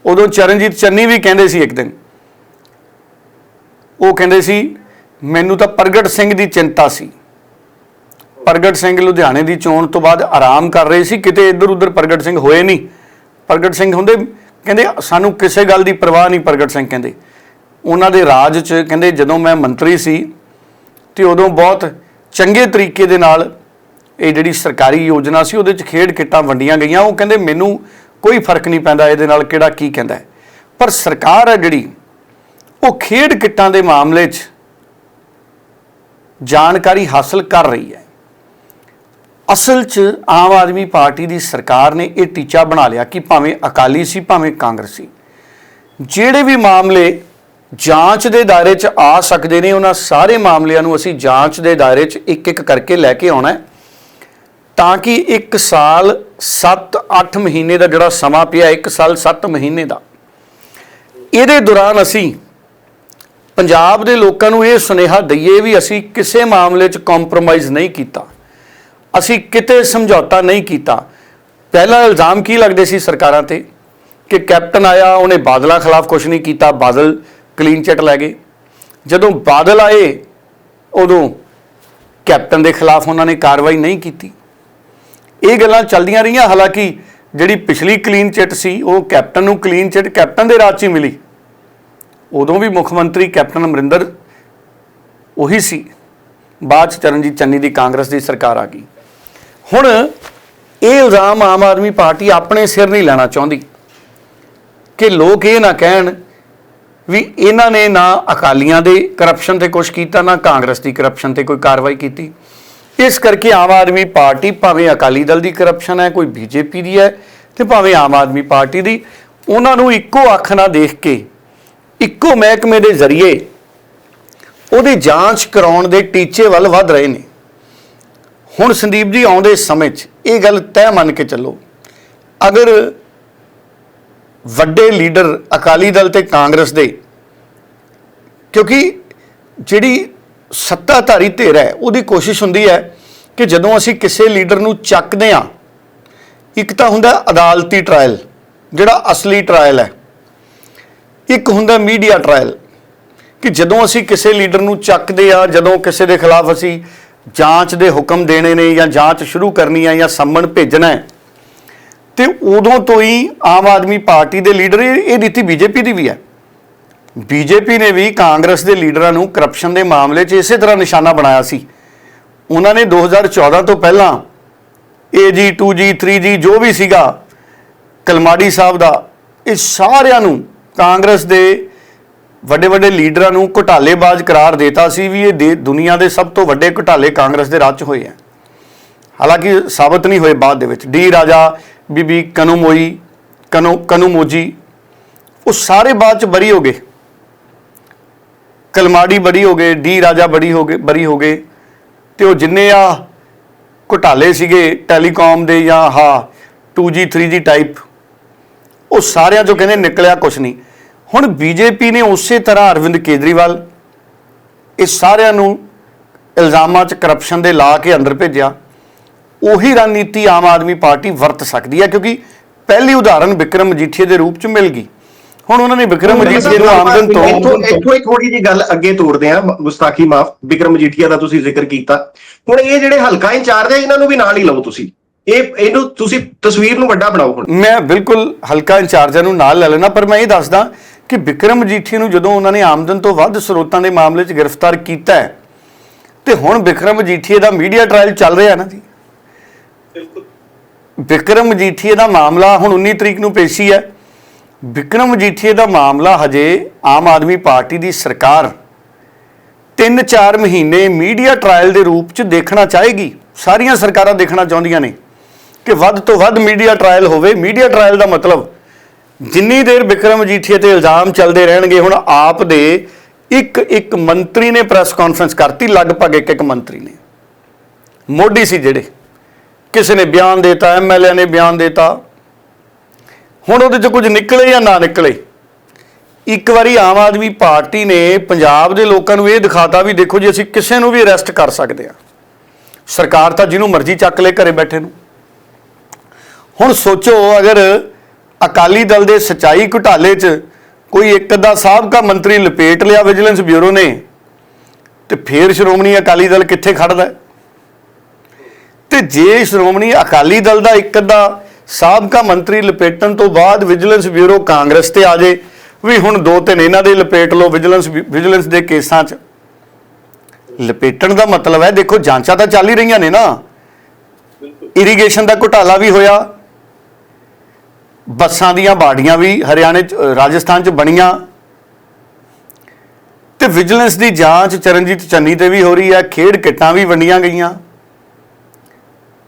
ਉਦੋਂ ਚਰਨਜੀਤ ਚੰਨੀ ਵੀ ਕਹਿੰਦੇ ਸੀ ਇੱਕ ਦਿਨ, ਉਹ ਕਹਿੰਦੇ ਸੀ, ਮੈਨੂੰ ਤਾਂ ਪ੍ਰਗਟ ਸਿੰਘ ਦੀ ਚਿੰਤਾ ਸੀ। ਪ੍ਰਗਟ ਸਿੰਘ ਲੁਧਿਆਣੇ ਦੀ ਚੋਣ ਤੋਂ ਬਾਅਦ ਆਰਾਮ ਕਰ ਰਹੇ ਸੀ, ਕਿਤੇ ਇੱਧਰ ਉੱਧਰ ਪ੍ਰਗਟ ਸਿੰਘ ਹੋਏ ਨਹੀਂ। ਪ੍ਰਗਟ ਸਿੰਘ ਹੁੰਦੇ, ਕਹਿੰਦੇ ਸਾਨੂੰ ਕਿਸੇ ਗੱਲ ਦੀ ਪਰਵਾਹ ਨਹੀਂ ਪ੍ਰਗਟ ਸਿੰਘ ਕਹਿੰਦੇ। ਉਹਨਾਂ ਦੇ ਰਾਜ 'ਚ ਕਹਿੰਦੇ ਜਦੋਂ ਮੈਂ ਮੰਤਰੀ ਸੀ ਤੇ ਉਦੋਂ ਬਹੁਤ ਚੰਗੇ ਤਰੀਕੇ ਦੇ ਨਾਲ ਇਹ ਜਿਹੜੀ ਸਰਕਾਰੀ ਯੋਜਨਾ ਸੀ ਉਹਦੇ 'ਚ ਖੇਡ ਕਿੱਟਾਂ ਵੰਡੀਆਂ ਗਈਆਂ। ਉਹ ਕਹਿੰਦੇ ਮੈਨੂੰ ਕੋਈ ਫ਼ਰਕ ਨਹੀਂ ਪੈਂਦਾ ਇਹਦੇ ਨਾਲ ਕਿਹੜਾ ਕੀ ਕਹਿੰਦਾ ਪਰ ਸਰਕਾਰ ਹੈ ਜਿਹੜੀ, ਉਹ ਖੇਡ ਕਿੱਟਾਂ ਦੇ ਮਾਮਲੇ 'ਚ ਜਾਣਕਾਰੀ ਹਾਸਲ ਕਰ ਰਹੀ ਹੈ। ਅਸਲ 'ਚ ਆਮ ਆਦਮੀ ਪਾਰਟੀ ਦੀ ਸਰਕਾਰ ਨੇ ਇਹ ਟੀਚਾ ਬਣਾ ਲਿਆ ਕਿ ਭਾਵੇਂ ਅਕਾਲੀ ਸੀ, ਭਾਵੇਂ ਕਾਂਗਰਸੀ ਜਿਹੜੇ ਵੀ ਮਾਮਲੇ ਜਾਂਚ ਦੇ ਦਾਇਰੇ 'ਚ ਆ ਸਕਦੇ ਨੇ, ਉਹਨਾਂ ਸਾਰੇ ਮਾਮਲਿਆਂ ਨੂੰ ਅਸੀਂ ਜਾਂਚ ਦੇ ਦਾਇਰੇ 'ਚ ਇੱਕ ਇੱਕ ਕਰਕੇ ਲੈ ਕੇ ਆਉਣਾ ਹੈ, ਤਾਂ ਕਿ 1 ਸਾਲ 7-8 ਮਹੀਨੇ ਦਾ ਜਿਹੜਾ ਸਮਾਂ ਪਿਆ 1 ਸਾਲ 7 ਮਹੀਨੇ ਦਾ। ਇਹਦੇ ਦੌਰਾਨ ਅਸੀਂ ਪੰਜਾਬ ਦੇ ਲੋਕਾਂ ਨੂੰ ਇਹ ਸੁਨੇਹਾ ਦਈਏ ਵੀ ਅਸੀਂ ਕਿਸੇ ਮਾਮਲੇ 'ਚ ਕੰਪਰੋਮਾਈਜ਼ ਨਹੀਂ ਕੀਤਾ। ਅਸੀਂ ਕਿਤੇ ਸਮਝੌਤਾ ਨਹੀਂ ਕੀਤਾ। ਪਹਿਲਾ ਇਲਜ਼ਾਮ ਕੀ ਲੱਗਦੇ ਸੀ ਸਰਕਾਰਾਂ ਤੇ? ਕਿ ਕੈਪਟਨ ਆਇਆ, ਉਹਨੇ ਬਾਦਲਾਂ ਖਿਲਾਫ ਕੁਝ ਨਹੀਂ ਕੀਤਾ, ਬਾਦਲ ਕਲੀਨ ਚਿੱਟ ਲੈ ਗਏ। ਜਦੋਂ ਬਾਦਲ ਆਏ, ਉਦੋਂ ਕੈਪਟਨ ਦੇ ਖਿਲਾਫ ਉਹਨਾਂ ਨੇ ਕਾਰਵਾਈ ਨਹੀਂ ਕੀਤੀ। ਇਹ ਗੱਲਾਂ ਚੱਲਦੀਆਂ ਰਹੀਆਂ, ਹਾਲਾਂਕਿ ਜਿਹੜੀ ਪਿਛਲੀ ਕਲੀਨ ਚਿੱਟ ਸੀ, ਉਹ ਕੈਪਟਨ ਨੂੰ ਕਲੀਨ ਚਿੱਟ ਕੈਪਟਨ ਦੇ ਰਾਜ 'ਚ ਹੀ ਮਿਲੀ। ਉਦੋਂ ਵੀ ਮੁੱਖ ਮੰਤਰੀ ਕੈਪਟਨ ਅਮਰਿੰਦਰ ਉਹੀ ਸੀ। ਬਾਅਦ 'ਚ ਚਰਨਜੀਤ ਚੰਨੀ ਦੀ ਕਾਂਗਰਸ ਦੀ ਸਰਕਾਰ ਆ ਗਈ। ਹੁਣ ਇਹ ਇਲਜ਼ਾਮ ਆਮ ਆਦਮੀ ਪਾਰਟੀ ਆਪਣੇ ਸਿਰ ਨਹੀਂ ਲੈਣਾ ਚਾਹੁੰਦੀ ਕਿ ਲੋਕ ਇਹ ਨਾ ਕਹਿਣ ਵੀ ਇਹਨਾਂ ਨੇ ਨਾ ਅਕਾਲੀਆਂ ਦੇ ਕਰਪਸ਼ਨ ਤੇ ਕੁਝ ਕੀਤਾ, ਨਾ ਕਾਂਗਰਸ ਦੀ ਕਰਪਸ਼ਨ ਤੇ ਕੋਈ ਕਾਰਵਾਈ ਕੀਤੀ। ਇਸ ਕਰਕੇ ਆਮ ਆਦਮੀ ਪਾਰਟੀ ਭਾਵੇਂ ਅਕਾਲੀ ਦਲ ਦੀ ਕਰਪਸ਼ਨ ਹੈ, ਕੋਈ ਬੀਜੇਪੀ ਦੀ ਹੈ ਤੇ ਭਾਵੇਂ ਆਮ ਆਦਮੀ ਪਾਰਟੀ ਦੀ, ਉਹਨਾਂ ਨੂੰ ਇੱਕੋ ਅੱਖ ਨਾਲ ਦੇਖ ਕੇ, ਇੱਕੋ ਮਹਿਕਮੇ ਦੇ ਜ਼ਰੀਏ ਉਹਦੀ ਜਾਂਚ ਕਰਾਉਣ ਦੇ ਟੀਚੇ ਵੱਲ ਵੱਧ ਰਹੇ ਨੇ। ਹੁਣ ਸੰਦੀਪ ਜੀ ਆਉਂਦੇ ਸਮੇਂ 'ਚ ਇਹ ਗੱਲ ਤੈਅ ਮੰਨ ਕੇ ਚੱਲੋ। ਅਗਰ ਵੱਡੇ ਲੀਡਰ ਅਕਾਲੀ ਦਲ ਤੇ ਕਾਂਗਰਸ ਦੇ, ਕਿਉਂਕਿ ਜਿਹੜੀ ਸੱਤਾਧਾਰੀ ਧਿਰ ਹੈ, ਉਹਦੀ ਕੋਸ਼ਿਸ਼ ਹੁੰਦੀ ਹੈ ਕਿ ਜਦੋਂ ਅਸੀਂ ਕਿਸੇ ਲੀਡਰ ਨੂੰ ਚੱਕਦੇ ਹਾਂ, ਇੱਕ ਤਾਂ ਹੁੰਦਾ ਅਦਾਲਤੀ ਟ੍ਰਾਇਲ ਜਿਹੜਾ ਅਸਲੀ ਟ੍ਰਾਇਲ ਹੈ। ਇੱਕ ਹੁੰਦਾ ਮੀਡੀਆ ਟ੍ਰਾਇਲ ਕਿ ਜਦੋਂ ਅਸੀਂ ਕਿਸੇ ਲੀਡਰ ਨੂੰ ਚੱਕਦੇ ਆ ਜਦੋਂ ਕਿਸੇ ਦੇ ਖਿਲਾਫ ਅਸੀਂ ਜਾਂਚ ਦੇ ਹੁਕਮ ਦੇਣੇ ਨੇ ਜਾਂ ਜਾਂਚ ਸ਼ੁਰੂ ਕਰਨੀ ਹੈ ਜਾਂ ਸੰਮਣ ਭੇਜਣਾ ਹੈ। ਤੇ ਉਦੋਂ ਤੋਂ ਹੀ ਆਮ ਆਦਮੀ ਪਾਰਟੀ ਦੇ ਲੀਡਰ, ਇਹ ਇਹ ਨੀਤੀ ਬੀਜੇਪੀ ਦੀ ਵੀ ਹੈ। ਬੀਜੇਪੀ ਨੇ ਵੀ ਕਾਂਗਰਸ ਦੇ ਲੀਡਰਾਂ ਨੂੰ ਕਰਪਸ਼ਨ ਦੇ ਮਾਮਲੇ 'ਚ ਇਸੇ ਤਰ੍ਹਾਂ ਨਿਸ਼ਾਨਾ ਬਣਾਇਆ ਸੀ। ਉਹਨਾਂ ਨੇ 2014 ਤੋਂ ਪਹਿਲਾਂ ਏਜੀ 2G 3G ਜੋ ਵੀ ਸੀਗਾ, ਕਲਮਾੜੀ ਸਾਹਿਬ ਦਾ, ਇਹ ਸਾਰਿਆਂ ਨੂੰ ਕਾਂਗਰਸ ਦੇ ਵੱਡੇ ਵੱਡੇ ਲੀਡਰਾਂ ਨੂੰ ਘੁਟਾਲੇਬਾਜ਼ ਕਰਾਰ ਦਿੱਤਾ ਸੀ ਵੀ ਇਹ ਦੇ- ਦੁਨੀਆ ਦੇ ਸਭ ਤੋਂ ਵੱਡੇ ਘੁਟਾਲੇ ਕਾਂਗਰਸ ਦੇ ਰਾਜ 'ਚ ਹੋਏ ਆ ਹਾਲਾਂਕਿ ਸਾਬਤ ਨਹੀਂ ਹੋਏ ਬਾਅਦ ਦੇ ਵਿੱਚ। ਡੀ ਰਾਜਾ, ਬੀਬੀ ਕਨੂਮੋਈ, ਕਨੂ ਕਨੂਮੋਜੀ, ਉਹ ਸਾਰੇ ਬਾਅਦ 'ਚ ਬਰੀ ਹੋ ਗਏ। ਕਲਮਾੜੀ ਬੜੀ ਹੋ ਗਏ, ਡੀ ਰਾਜਾ ਬੜੀ ਹੋ ਗਏ ਬਰੀ ਹੋ ਗਏ। ਤੇ ਉਹ ਜਿੰਨੇ ਆ ਘੁਟਾਲੇ ਸੀਗੇ ਟੈਲੀਕਾਮ ਦੇ ਜਾਂ ਹਾਂ 2G 3G ਟਾਈਪ ਉਹ ਸਾਰਿਆਂ ਚੋਂ ਕਹਿੰਦੇ ਨਿਕਲਿਆ ਕੁਝ ਨਹੀਂ। ਹੁਣ ਬੀਜੇਪੀ ਨੇ ਉਸੇ ਤਰ੍ਹਾਂ ਅਰਵਿੰਦ ਕੇਜਰੀਵਾਲ ਇਹ ਸਾਰਿਆਂ ਨੂੰ ਇਲਜ਼ਾਮਾਂ 'ਚ ਕਰਪਸ਼ਨ ਦੇ ਲਾ ਕੇ ਅੰਦਰ ਭੇਜਿਆ। ਉਹੀ ਰਣਨੀਤੀ ਆਮ ਆਦਮੀ ਪਾਰਟੀ ਵਰਤ ਸਕਦੀ ਹੈ ਕਿਉਂਕਿ ਪਹਿਲੀ ਉਦਾਹਰਣ ਵਿਕਰਮ ਮਜੀਠੀਆ ਦੇ ਰੂਪ 'ਚ ਮਿਲ ਗਈ। ਹੁਣ ਉਹਨਾਂ ਨੇ ਵਿਕਰਮ ਮਜੀਠੀਆ ਨੂੰ ਆਮਦਨ ਤੋਂ ਇੱਥੋਂ ਇੱਕ ਥੋੜੀ ਜੀ ਗੱਲ ਅੱਗੇ ਤੋਰਦੇ ਆ ਗੁਸਤਾਖੀ ਮਾਫ ਵਿਕਰਮ ਮਜੀਠੀਆ ਦਾ ਤੁਸੀਂ ਜ਼ਿਕਰ ਕੀਤਾ। ਹੁਣ ਇਹ ਜਿਹੜੇ ਹਲਕਾ ਇੰਚਾਰਜ ਆ ਇਹਨਾਂ ਨੂੰ ਵੀ ਨਾਲ ਹੀ ਲਓ ਤੁਸੀਂ। ਇਹ ਇਹਨੂੰ ਤੁਸੀਂ ਤਸਵੀਰ ਨੂੰ ਵੱਡਾ ਬਣਾਓ ਹੁਣ। ਮੈਂ ਬਿਲਕੁਲ ਹਲਕਾ ਇੰਚਾਰਜਾਂ ਨੂੰ ਨਾਲ ਲੈ ਲੈਣਾ ਪਰ ਮੈਂ ਇਹ ਦੱਸਦਾ ਕਿ ਵਿਕਰਮ ਮਜੀਠੀ ਨੂੰ ਜਦੋਂ ਉਹਨਾਂ ਨੇ ਆਮਦਨ ਤੋਂ ਵੱਧ ਸਰੋਤਾਂ ਦੇ ਮਾਮਲੇ 'ਚ ਗ੍ਰਿਫਤਾਰ ਕੀਤਾ ਹੈ, ਤੇ ਹੁਣ ਵਿਕਰਮ ਮਜੀਠੀਏ ਦਾ ਮੀਡੀਆ ਟ੍ਰਾਇਲ ਚੱਲ ਰਿਹਾ ਨਾ ਜੀ। ਵਿਕਰਮ ਮਜੀਠੀਏ ਦਾ ਮਾਮਲਾ ਹੁਣ 19 ਤਰੀਕ ਨੂੰ ਪੇਸ਼ੀ ਹੈ। ਵਿਕਰਮ ਮਜੀਠੀਏ ਦਾ ਮਾਮਲਾ ਹਜੇ ਆਮ ਆਦਮੀ ਪਾਰਟੀ ਦੀ ਸਰਕਾਰ 3-4 ਮਹੀਨੇ ਮੀਡੀਆ ਟ੍ਰਾਇਲ ਦੇ ਰੂਪ 'ਚ ਦੇਖਣਾ ਚਾਹੇਗੀ। ਸਾਰੀਆਂ ਸਰਕਾਰਾਂ ਦੇਖਣਾ ਚਾਹੁੰਦੀਆਂ ਨੇ ਕਿ ਵੱਧ ਤੋਂ ਵੱਧ ਮੀਡੀਆ ਟ੍ਰਾਇਲ ਹੋਵੇ। ਮੀਡੀਆ ਟ੍ਰਾਇਲ ਦਾ ਮਤਲਬ ਜਿੰਨੀ ਦੇਰ ਵਿਕਰਮ ਮਜੀਠੀਆ ਤੇ ਇਲਜ਼ਾਮ ਚੱਲਦੇ ਰਹਿਣਗੇ, ਹੁਣ ਆਪ ਦੇ ਇੱਕ ਇੱਕ ਮੰਤਰੀ ਨੇ ਪ੍ਰੈਸ ਕਾਨਫਰੰਸ ਕਰਤੀ, ਲਗਭਗ ਇੱਕ ਇੱਕ ਮੰਤਰੀ ਨੇ। ਮੋਢੀ ਸੀ ਜਿਹੜੇ। ਕਿਸੇ ਨੇ ਬਿਆਨ ਦਿੱਤਾ ਐਮਐਲਏ ਨੇ ਬਿਆਨ ਦਿੱਤਾ। ਹੁਣ ਉਹਦੇ ਚ ਕੁਝ ਨਿਕਲੇ ਜਾਂ ਨਾ ਨਿਕਲੇ? ਇੱਕ ਵਾਰੀ ਆਮ ਆਦਮੀ ਪਾਰਟੀ ਨੇ ਪੰਜਾਬ ਦੇ ਲੋਕਾਂ ਨੂੰ ਇਹ ਦਿਖਾਤਾ ਵੀ ਦੇਖੋ ਜੀ, ਅਸੀਂ ਕਿਸੇ ਨੂੰ ਵੀ ਅਰੈਸਟ ਕਰ ਸਕਦੇ ਹਾਂ। ਸਰਕਾਰ ਤਾਂ ਜਿਹਨੂੰ ਮਰਜ਼ੀ ਚੱਕ ਲੈ ਘਰੇ ਬੈਠੇ ਨੂੰ। ਹੁਣ ਸੋਚੋ, ਅਗਰ ਅਕਾਲੀ ਦਲ ਦੇ ਸਚਾਈ ਘੁਟਾਲੇ 'ਚ ਕੋਈ ਇੱਕ ਅੱਧਾ ਸਾਬਕਾ ਮੰਤਰੀ ਲਪੇਟ ਲਿਆ ਵਿਜੀਲੈਂਸ ਬਿਊਰੋ ਨੇ ਤੇ ਫੇਰ ਸ਼੍ਰੋਮਣੀ ਅਕਾਲੀ ਦਲ ਕਿੱਥੇ ਖੜਦਾ? ਤੇ ਜੇ ਸ਼੍ਰੋਮਣੀ ਅਕਾਲੀ ਦਲ ਦਾ ਇੱਕ ਅੱਧਾ ਸਾਬਕਾ ਮੰਤਰੀ ਲਪੇਟਣ ਤੋਂ ਬਾਅਦ ਵਿਜੀਲੈਂਸ ਬਿਊਰੋ ਕਾਂਗਰਸ ਤੇ ਆ ਜੇ ਵੀ ਹੁਣ ਦੋ ਤਿੰਨ ਇਹਨਾਂ ਦੇ ਲਪੇਟ ਲਓ ਵਿਜੀਲੈਂਸ ਵਿਜੀਲੈਂਸ ਦੇ ਕੇਸਾਂ 'ਚ। ਲਪੇਟਣ ਦਾ ਮਤਲਬ ਹੈ ਦੇਖੋ ਜਾਂਚਾਂ ਤਾਂ ਚੱਲ ਹੀ ਰਹੀਆਂ ਨੇ ਨਾ। ਇਰੀਗੇਸ਼ਨ ਦਾ ਘੁਟਾਲਾ ਵੀ ਹੋਇਆ ਬੱਸਾਂ ਦੀਆਂ ਬਾੜੀਆਂ ਵੀ ਹਰਿਆਣੇ ਚ ਰਾਜਸਥਾਨ ਚ ਬਣੀਆਂ। ਤੇ ਵਿਜੀਲੈਂਸ ਦੀ ਜਾਂਚ ਚਰਨਜੀਤ ਚੰਨੀ ਤੇ ਵੀ ਹੋ ਰਹੀ ਹੈ, ਖੇਡ ਕਿੱਟਾਂ ਵੀ ਵੰਡੀਆਂ ਗਈਆਂ।